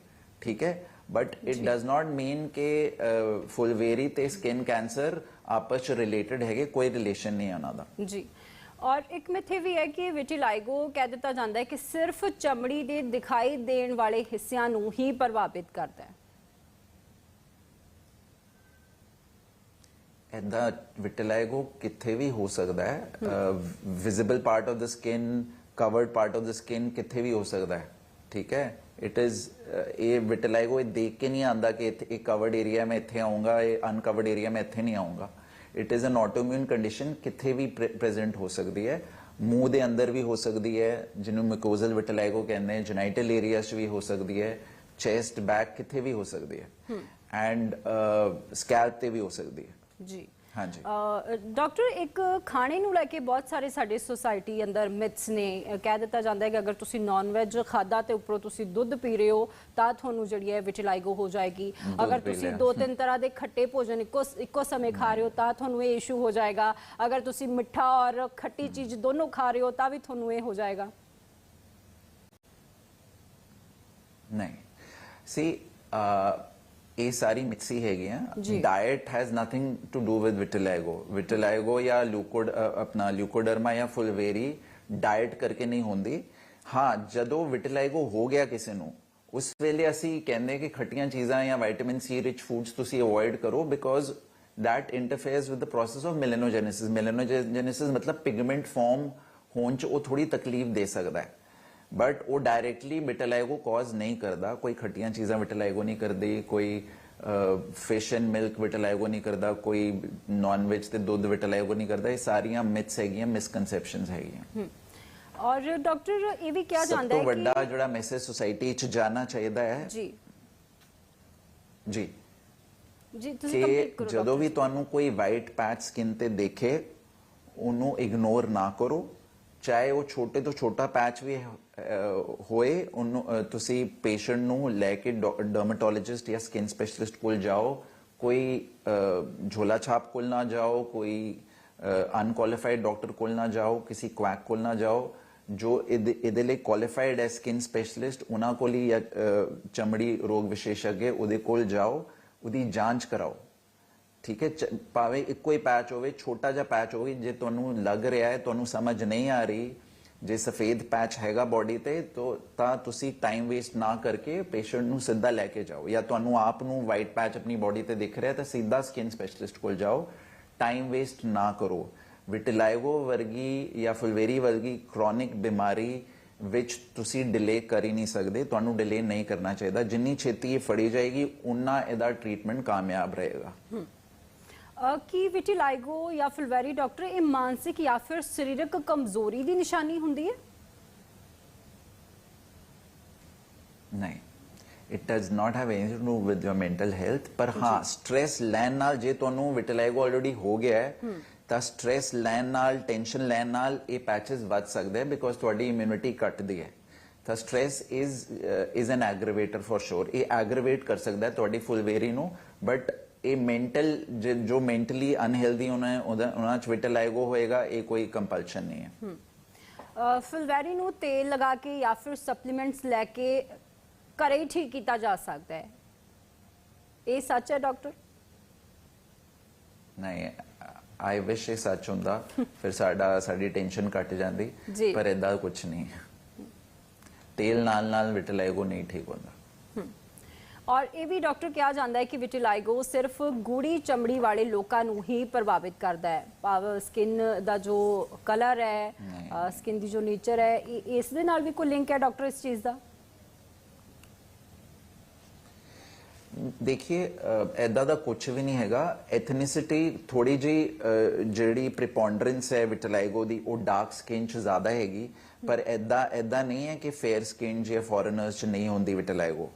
ਠੀਕ ਹੈ? But it does not mean ਕਿ ਫੁਲਵੇਰੀ ਤੇ ਸਕਿਨ ਕੈਂਸਰ ਆਪਸ ਚ ਰਿਲੇਟਡ ਹੈਗੇ ਕੋਈ ਰਿਲੇਸ਼ਨ ਨਹੀਂ ਉਹਨਾਂ ਦਾ। ਜੀ। ਔਰ ਇੱਕ ਮਿਥ ਵੀ ਹੈ ਕਿ ਵਿਟਿਲਾਈਗੋ ਕਹਿ ਦਿੱਤਾ ਜਾਂਦਾ ਹੈ ਕਿ ਸਿਰਫ ਚਮੜੀ ਦੇ ਦਿਖਾਈ ਦੇਣ ਵਾਲੇ ਹਿੱਸਿਆਂ ਨੂੰ ਹੀ ਪ੍ਰਭਾਵਿਤ ਕਰਦਾ ਹੈ। ਐਦਾਂ ਵਿਟਿਲਾਈਗੋ ਕਿੱਥੇ ਵੀ ਹੋ ਸਕਦਾ ਹੈ visible part of the skin covered part of the skin ਕਿੱਥੇ ਵੀ ਹੋ ਸਕਦਾ ਹੈ ਠੀਕ ਹੈ? ਇਟ ਇਜ਼ ਇਹ ਵਿਟਿਲਾਈਗੋ ਇਹ ਦੇਖ ਕੇ ਨਹੀਂ ਆਂਦਾ ਕਿ ਇੱਥੇ ਇਹ ਕਵਰਡ ਏਰੀਆ ਮੈਂ ਇੱਥੇ ਆਉਂਗਾ ਇਹ ਅਨਕਵਰਡ ਏਰੀਆ ਮੈਂ ਇੱਥੇ ਨਹੀਂ ਆਉਂਗਾ it is an autoimmune condition ਕਿੱਥੇ ਵੀ ਪ੍ਰੈਜ਼ੈਂਟ ਹੋ ਸਕਦੀ ਹੈ ਮੂੰਹ ਦੇ ਅੰਦਰ ਵੀ ਹੋ ਸਕਦੀ ਹੈ ਜਿਹਨੂੰ ਮਿਕੋਜ਼ਲ ਵਿਟਿਲਾਈਗੋ ਕਹਿੰਦੇ ਨੇ ਜੈਨਾਈਟਲ ਏਰੀਆਸ 'ਚ ਵੀ ਹੋ ਸਕਦੀ ਹੈ ਚੈਸਟ ਬੈਕ ਕਿੱਥੇ ਵੀ ਹੋ ਸਕਦੀ ਹੈ। ਐਂਡ ਸਕੈਲਪ ਤੇ ਵੀ ਹੋ ਸਕਦੀ ਹੈ। ਜੀ। ਹਾਂਜੀ। ਡਾਕਟਰ ਇੱਕ ਖਾਣੇ ਨੂੰ ਲੈ ਕੇ ਬਹੁਤ ਸਾਰੇ ਸਾਡੇ ਸੋਸਾਇਟੀ ਅੰਦਰ ਮਿਥਸ ਨੇ। ਕਹਿ ਦਿੱਤਾ ਜਾਂਦਾ ਹੈ ਕਿ ਅਗਰ ਤੁਸੀਂ ਨਾਨ ਵੈਜ ਖਾਦਾ ਤੇ ਉੱਪਰੋਂ ਤੁਸੀਂ ਦੁੱਧ ਪੀ ਰਹੇ ਹੋ ਤਾਂ ਤੁਹਾਨੂੰ ਜਿਹੜੀ ਹੈ ਵਿਟਿਲਾਈਗੋ ਹੋ ਜਾਏਗੀ। ਅਗਰ ਤੁਸੀਂ। ਦੋ ਤਿੰਨ ਤਰ੍ਹਾਂ ਦੇ ਖੱਟੇ ਭੋਜਨ ਇੱਕੋ ਇੱਕੋ ਸਮੇਂ ਖਾ ਰਹੇ ਹੋ ਤਾਂ ਤੁਹਾਨੂੰ ਇਹ ਇਸ਼ੂ ਹੋ ਜਾਏਗਾ। ਅਗਰ ਤੁਸੀਂ ਮਿੱਠਾ ਔਰ ਖੱਟੀ ਚੀਜ਼ ਦੋਨੋਂ ਖਾ ਰਹੇ ਹੋ ਤਾਂ ਵੀ ਤੁਹਾਨੂੰ ਇਹ ਹੋ ਜਾਏਗਾ। ਨਹੀਂ। ਸੀ ਇਹ ਸਾਰੀ ਮਿਕਸੀ ਹੈਗੀ ਆ। Diet has nothing to do with vitiligo vitiligo ਜਾਂ ਲਿਊਕੋਡ ਆਪਣਾ ਲਿਊਕੋਡਰਮਾ ਜਾਂ ਫੁਲਵੇਰੀ ਡਾਈਟ ਕਰਕੇ ਨਹੀਂ ਹੁੰਦੀ। ਹਾਂ ਜਦੋਂ ਵਿਟਿਲਾਈਗੋ ਹੋ ਗਿਆ ਕਿਸੇ ਨੂੰ ਉਸ ਵੇਲੇ ਅਸੀਂ ਕਹਿੰਦੇ ਕਿ ਖੱਟੀਆਂ ਚੀਜ਼ਾਂ ਜਾਂ ਵਿਟਾਮਿਨ ਸੀ ਰਿਚ ਫੂਡਸ ਤੁਸੀਂ ਅਵੋਇਡ ਕਰੋ because that interferes with the process of melanogenesis melanogenesis ਮਤਲਬ ਪਿਗਮੈਂਟ ਫਾਰਮ ਹੋਣ ਚ ਉਹ ਥੋੜੀ ਤਕਲੀਫ ਦੇ ਸਕਦਾ ਹੈ। ਬਟ ਉਹ ਡਾਇਰੈਕਟਲੀ ਵਿਟਿਲਾਈਗੋ ਕਾਜ਼ ਨਹੀਂ ਕਰਦਾ ਕੋਈ ਖੱਟੀਆਂ ਚੀਜ਼ਾਂ ਵਿਟਿਲਾਈਗੋ ਨਹੀਂ ਕਰਦੀ ਕੋਈ ਫਿਸ਼ ਐਂਡ ਮਿਲਕ ਵਿਟਿਲਾਈਗੋ ਨਹੀਂ ਕਰਦਾ ਕੋਈ ਨਾਨ ਵੈਜ ਤੇ ਦੁੱਧ ਵਿਟਿਲਾਈਗੋ ਨਹੀਂ ਕਰਦਾ ਇਹ ਸਾਰੀਆਂ ਮਿਥਸ ਹੈਗੀਆਂ ਮਿਸਕਨਸੈਪਸ਼ਨਸ ਹੈਗੀਆਂ ਔਰ ਡਾਕਟਰ ਇਹ ਵੀ ਕਿਹਾ ਸਭ ਜਾਂਦਾ ਤੋਂ ਹੈ ਵੱਡਾ ਕਿ ਜਿਹੜਾ ਮੈਸੇਜ ਸੁਸਾਇਟੀ ਚ ਜਾਣਾ ਚਾਹੀਦਾ ਹੈ ਜੀ ਜੀ ਜੀ ਤੁਸੀਂ ਕੰਪਲੀਟ ਕਰੋ ਜਦੋਂ ਵੀ ਤੁਹਾਨੂੰ ਕੋਈ ਵਾਈਟ ਪੈਚ ਸਕਿਨ ਤੇ ਦੇਖੇ ਉਹਨੂੰ ਇਗਨੋਰ ਨਾ ਕਰੋ ਚਾਹੇ ਉਹ ਛੋਟੇ ਤੋਂ ਛੋਟਾ ਪੈਚ ਵੀ ਹੋਏ ਉਹਨੂੰ ਤੁਸੀਂ ਪੇਸ਼ੈਂਟ ਨੂੰ ਲੈ ਕੇ ਡਰਮਟੋਲੋਜਿਸਟ ਜਾਂ ਸਕਿਨ ਸਪੈਸ਼ਲਿਸਟ ਕੋਲ ਜਾਓ। ਕੋਈ ਝੋਲਾ ਛਾਪ ਕੋਲ ਨਾ ਜਾਓ ਕੋਈ ਅਨਕੁਆਲੀਫਾਈਡ ਡਾਕਟਰ ਕੋਲ ਨਾ ਜਾਓ ਕਿਸੇ ਕੁਐਕ ਕੋਲ ਨਾ ਜਾਓ। ਜੋ ਇਹਦੇ ਇਹਦੇ ਲਈ ਕੁਆਲੀਫਾਈਡ ਹੈ ਸਕਿਨ ਸਪੈਸ਼ਲਿਸਟ ਉਹਨਾਂ ਕੋਲ ਹੀ ਜਾਂ, ਚਮੜੀ ਰੋਗ ਵਿਸ਼ੇਸ਼ੱਗ ਉਹਦੇ ਕੋਲ ਜਾਓ ਉਹਦੀ ਜਾਂਚ ਕਰਾਓ। ਠੀਕ ਹੈ? ਭਾਵੇਂ ਇੱਕੋ ਹੀ ਪੈਚ ਹੋਵੇ ਛੋਟਾ ਜਿਹਾ ਪੈਚ ਹੋਵੇ ਜੇ ਤੁਹਾਨੂੰ ਲੱਗ ਰਿਹਾ ਹੈ ਤੁਹਾਨੂੰ ਸਮਝ ਨਹੀਂ ਆ ਰਹੀ ਜੇ ਸਫੇਦ ਪੈਚ ਹੈਗਾ ਬਾਡੀ ਤੇ, ਤੋ ਤਾਂ ਤੁਸੀਂ ਟਾਈਮ ਵੇਸਟ ਨਾ ਕਰਕੇ ਪੇਸ਼ੈਂਟ ਨੂੰ ਸਿੱਧਾ ਲੈ ਕੇ ਜਾਓ ਜਾਂ ਤੁਹਾਨੂੰ ਆਪ ਨੂੰ ਵਾਈਟ ਪੈਚ ਆਪਣੀ ਬਾਡੀ ਤੇ ਦਿਖ ਰਿਹਾ ਤਾਂ ਸਿੱਧਾ ਸਕਿਨ ਸਪੈਸ਼ਲਿਸਟ ਕੋਲ ਜਾਓ। ਟਾਈਮ ਵੇਸਟ ਨਾ ਕਰੋ। ਵਿਟਿਲਾਈਗੋ ਵਰਗੀ ਜਾਂ ਫੁਲਵੇਰੀ ਵਰਗੀ ਕ੍ਰੋਨਿਕ ਬਿਮਾਰੀ ਵਿੱਚ ਤੁਸੀਂ ਡਿਲੇ ਕਰ ਹੀ ਨਹੀਂ ਸਕਦੇ, ਤੁਹਾਨੂੰ ਡਿਲੇ ਨਹੀਂ ਕਰਨਾ ਚਾਹੀਦਾ। ਜਿੰਨੀ ਛੇਤੀ ਇਹ ਫੜੀ ਜਾਏਗੀ ਉਨਾ ਇਹਦਾ ਟ੍ਰੀਟਮੈਂਟ ਕਾਮਯਾਬ ਰਹੇਗਾ। ਕਿ ਵਿਟੀਲਾਈਗੋ ਜਾਂ ਫਿਲਵੈਰੀ ਡਾਕਟਰ ਇਹ ਮਾਨਸਿਕ ਜਾਂ ਫਿਰ ਸਰੀਰਕ ਕਮਜ਼ੋਰੀ ਦੀ ਨਿਸ਼ਾਨੀ ਹੁੰਦੀ ਹੈ? ਨਹੀਂ। It does not have anything to do with your mental health ਪਰ ਹਾਂ ਸਟ्रेस ਲੈਣ ਨਾਲ ਜੇ ਤੁਹਾਨੂੰ ਵਿਟੀਲਾਈਗੋ ਆਲਰੇਡੀ ਹੋ ਗਿਆ ਹੈ ਤਾਂ ਸਟ्रेस ਲੈਣ ਨਾਲ ਟੈਨਸ਼ਨ ਲੈਣ ਨਾਲ ਇਹ ਪੈਚਸ ਵੱਧ ਸਕਦੇ ਬਿਕੋਜ਼ ਤੁਹਾਡੀ ਇਮਿਊਨਿਟੀ ਘਟਦੀ ਹੈ। ਤਾਂ stress is is an aggravator for sure ਇਹ ਐਗਰੇਵੇਟ ਕਰ ਸਕਦਾ ਹੈ ਤੁਹਾਡੀ ਫੁਲਵੇਰੀ ਨੂੰ ਬਟ ਇਹ ਮੈਂਟਲ ਜੋ ਮੈਂਟਲੀ ਅਨਹੈਲਦੀ ਉਹਨਾਂ ਉਹਦਾ- ਉਹਨਾਂ ਚ ਵਿਟਿਲਾਈਗੋ ਹੋਏਗਾ ਇਹ ਕੋਈ ਕੰਪਲਸ਼ਨ ਨਹੀਂ ਹੈ। ਫੁਲਵੈਰੀ ਨੂੰ ਤੇਲ ਲਗਾ ਕੇ ਜਾਂ ਫਿਰ ਸਪਲੀਮੈਂਟਸ ਲੈ ਕੇ ਘਰੇ ਹੀ ਠੀਕ ਕੀਤਾ ਜਾ ਸਕਦਾ ਹੈ। ਇਹ ਸੱਚ ਹੈ ਡਾਕਟਰ? ਨਹੀਂ ਆਈ ਵਿਸ਼ ਇਹ ਸੱਚ ਹੁੰਦਾ। ਫਿਰ ਸਾਡਾ ਸਾਡੀ ਟੈਨਸ਼ਨ ਘਟ ਜਾਂਦੀ। ਪਰ ਇਦਾਂ ਕੁਝ ਨਹੀਂ। ਤੇਲ ਨਾਲ ਨਾਲ ਵਿਟਲਾਈਗੋ ਨਹੀਂ ਠੀਕ ਹੁੰਦਾ। ਔਰ ਇਹ ਵੀ ਡਾਕਟਰ ਕਿਹਾ ਜਾਂਦਾ ਹੈ ਕਿ ਵਿਟਿਲਾਈਗੋ ਸਿਰਫ ਗੂੜੀ ਚਮੜੀ ਵਾਲੇ ਲੋਕਾਂ ਨੂੰ ਹੀ ਪ੍ਰਭਾਵਿਤ ਕਰਦਾ ਹੈ। ਭਾਵ ਸਕਿਨ ਦਾ ਜੋ ਕਲਰ ਹੈ ਸਕਿਨ ਦੀ ਜੋ ਨੇਚਰ ਹੈ ਇਸ ਦੇ ਨਾਲ ਵੀ ਕੋਈ ਲਿੰਕ ਹੈ ਡਾਕਟਰ ਇਸ ਚੀਜ਼ ਦਾ? ਦੇਖिए ਐਦਾਂ ਦਾ ਕੁਝ ਵੀ ਨਹੀਂ ਹੈਗਾ। ਐਥਨਿਸਿਟੀ ਥੋੜੀ ਜੀ ਜਿਹੜੀ ਪ੍ਰੀਪੋਂਡਰੈਂਸ ਹੈ ਵਿਟਲਾਈਗੋ ਦੀ ਉਹ ਡਾਰਕ ਸਕਿਨ ਚ ਜ਼ਿਆਦਾ ਹੈਗੀ। ਪਰ ਐਦਾਂ ਐਦਾਂ ਨਹੀਂ ਹੈ ਕਿ ਫੇਅਰ ਸਕਿਨ ਜੇ ਫੋਰਨਰਸ ਚ ਨਹੀਂ ਹੁੰਦੀ ਵਿਟਲਾਈਗੋ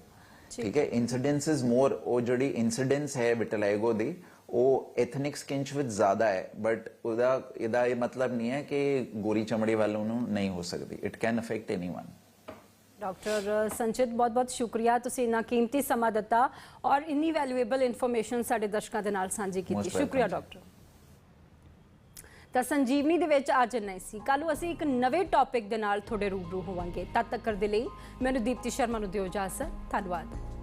ਠੀਕ। ਹੈ ਇਨਸੀਡੈਂਸ ਇਜ਼ ਮੋਰ ਉਹ ਜਿਹੜੀ ਇਨਸੀਡੈਂਸ ਹੈ ਵਿਟਲਾਈਗੋ ਦੀ ਉਹ ਐਥਨਿਕ ਸਕਿਨ ਚ ਵਿੱਚ ਜ਼ਿਆਦਾ ਹੈ ਬਟ ਉਹਦਾ ਇਹਦਾ ਇਹ ਮਤਲਬ ਨਹੀਂ ਹੈ ਕਿ ਗੋਰੀ ਚਮੜੀ ਵਾਲੋਂ ਨੂੰ ਨਹੀਂ ਹੋ ਸਕਦੀ। It can affect anyone doctor Sanchit ਬਹੁਤ ਬਹੁਤ ਸ਼ੁਕਰੀਆ ਤੁਸੀਂ ਇੰਨਾ ਕੀਮਤੀ ਸਮਾਂ ਦਿੱਤਾ ਔਰ ਇੰਨੀ ਵੈਲਿਊਏਬਲ ਇਨਫੋਰਮੇਸ਼ਨ ਸਾਡੇ ਦਰਸ਼ਕਾਂ ਦੇ ਨਾਲ ਸਾਂਝੀ ਕੀਤੀ। ਸ਼ੁਕਰੀਆ। ਡਾਕਟਰ ਤਾਂ ਸੰਜੀਵਨੀ ਦੇ ਵਿੱਚ ਅੱਜ ਨਹੀਂ ਸੀ। ਕੱਲ ਨੂੰ ਅਸੀਂ ਇੱਕ ਨਵੇਂ ਟੌਪਿਕ ਦੇ ਨਾਲ ਤੁਹਾਡੇ ਰੂਬਰੂ ਹੋਵਾਂਗੇ। ਤਦ ਤੱਕ ਦੇ ਲਈ, ਮੈਨੂੰ ਦੀਪਤੀ ਸ਼ਰਮਾ ਨੂੰ ਦਿਓ ਇਜਾਜ਼ਤ। ਧੰਨਵਾਦ।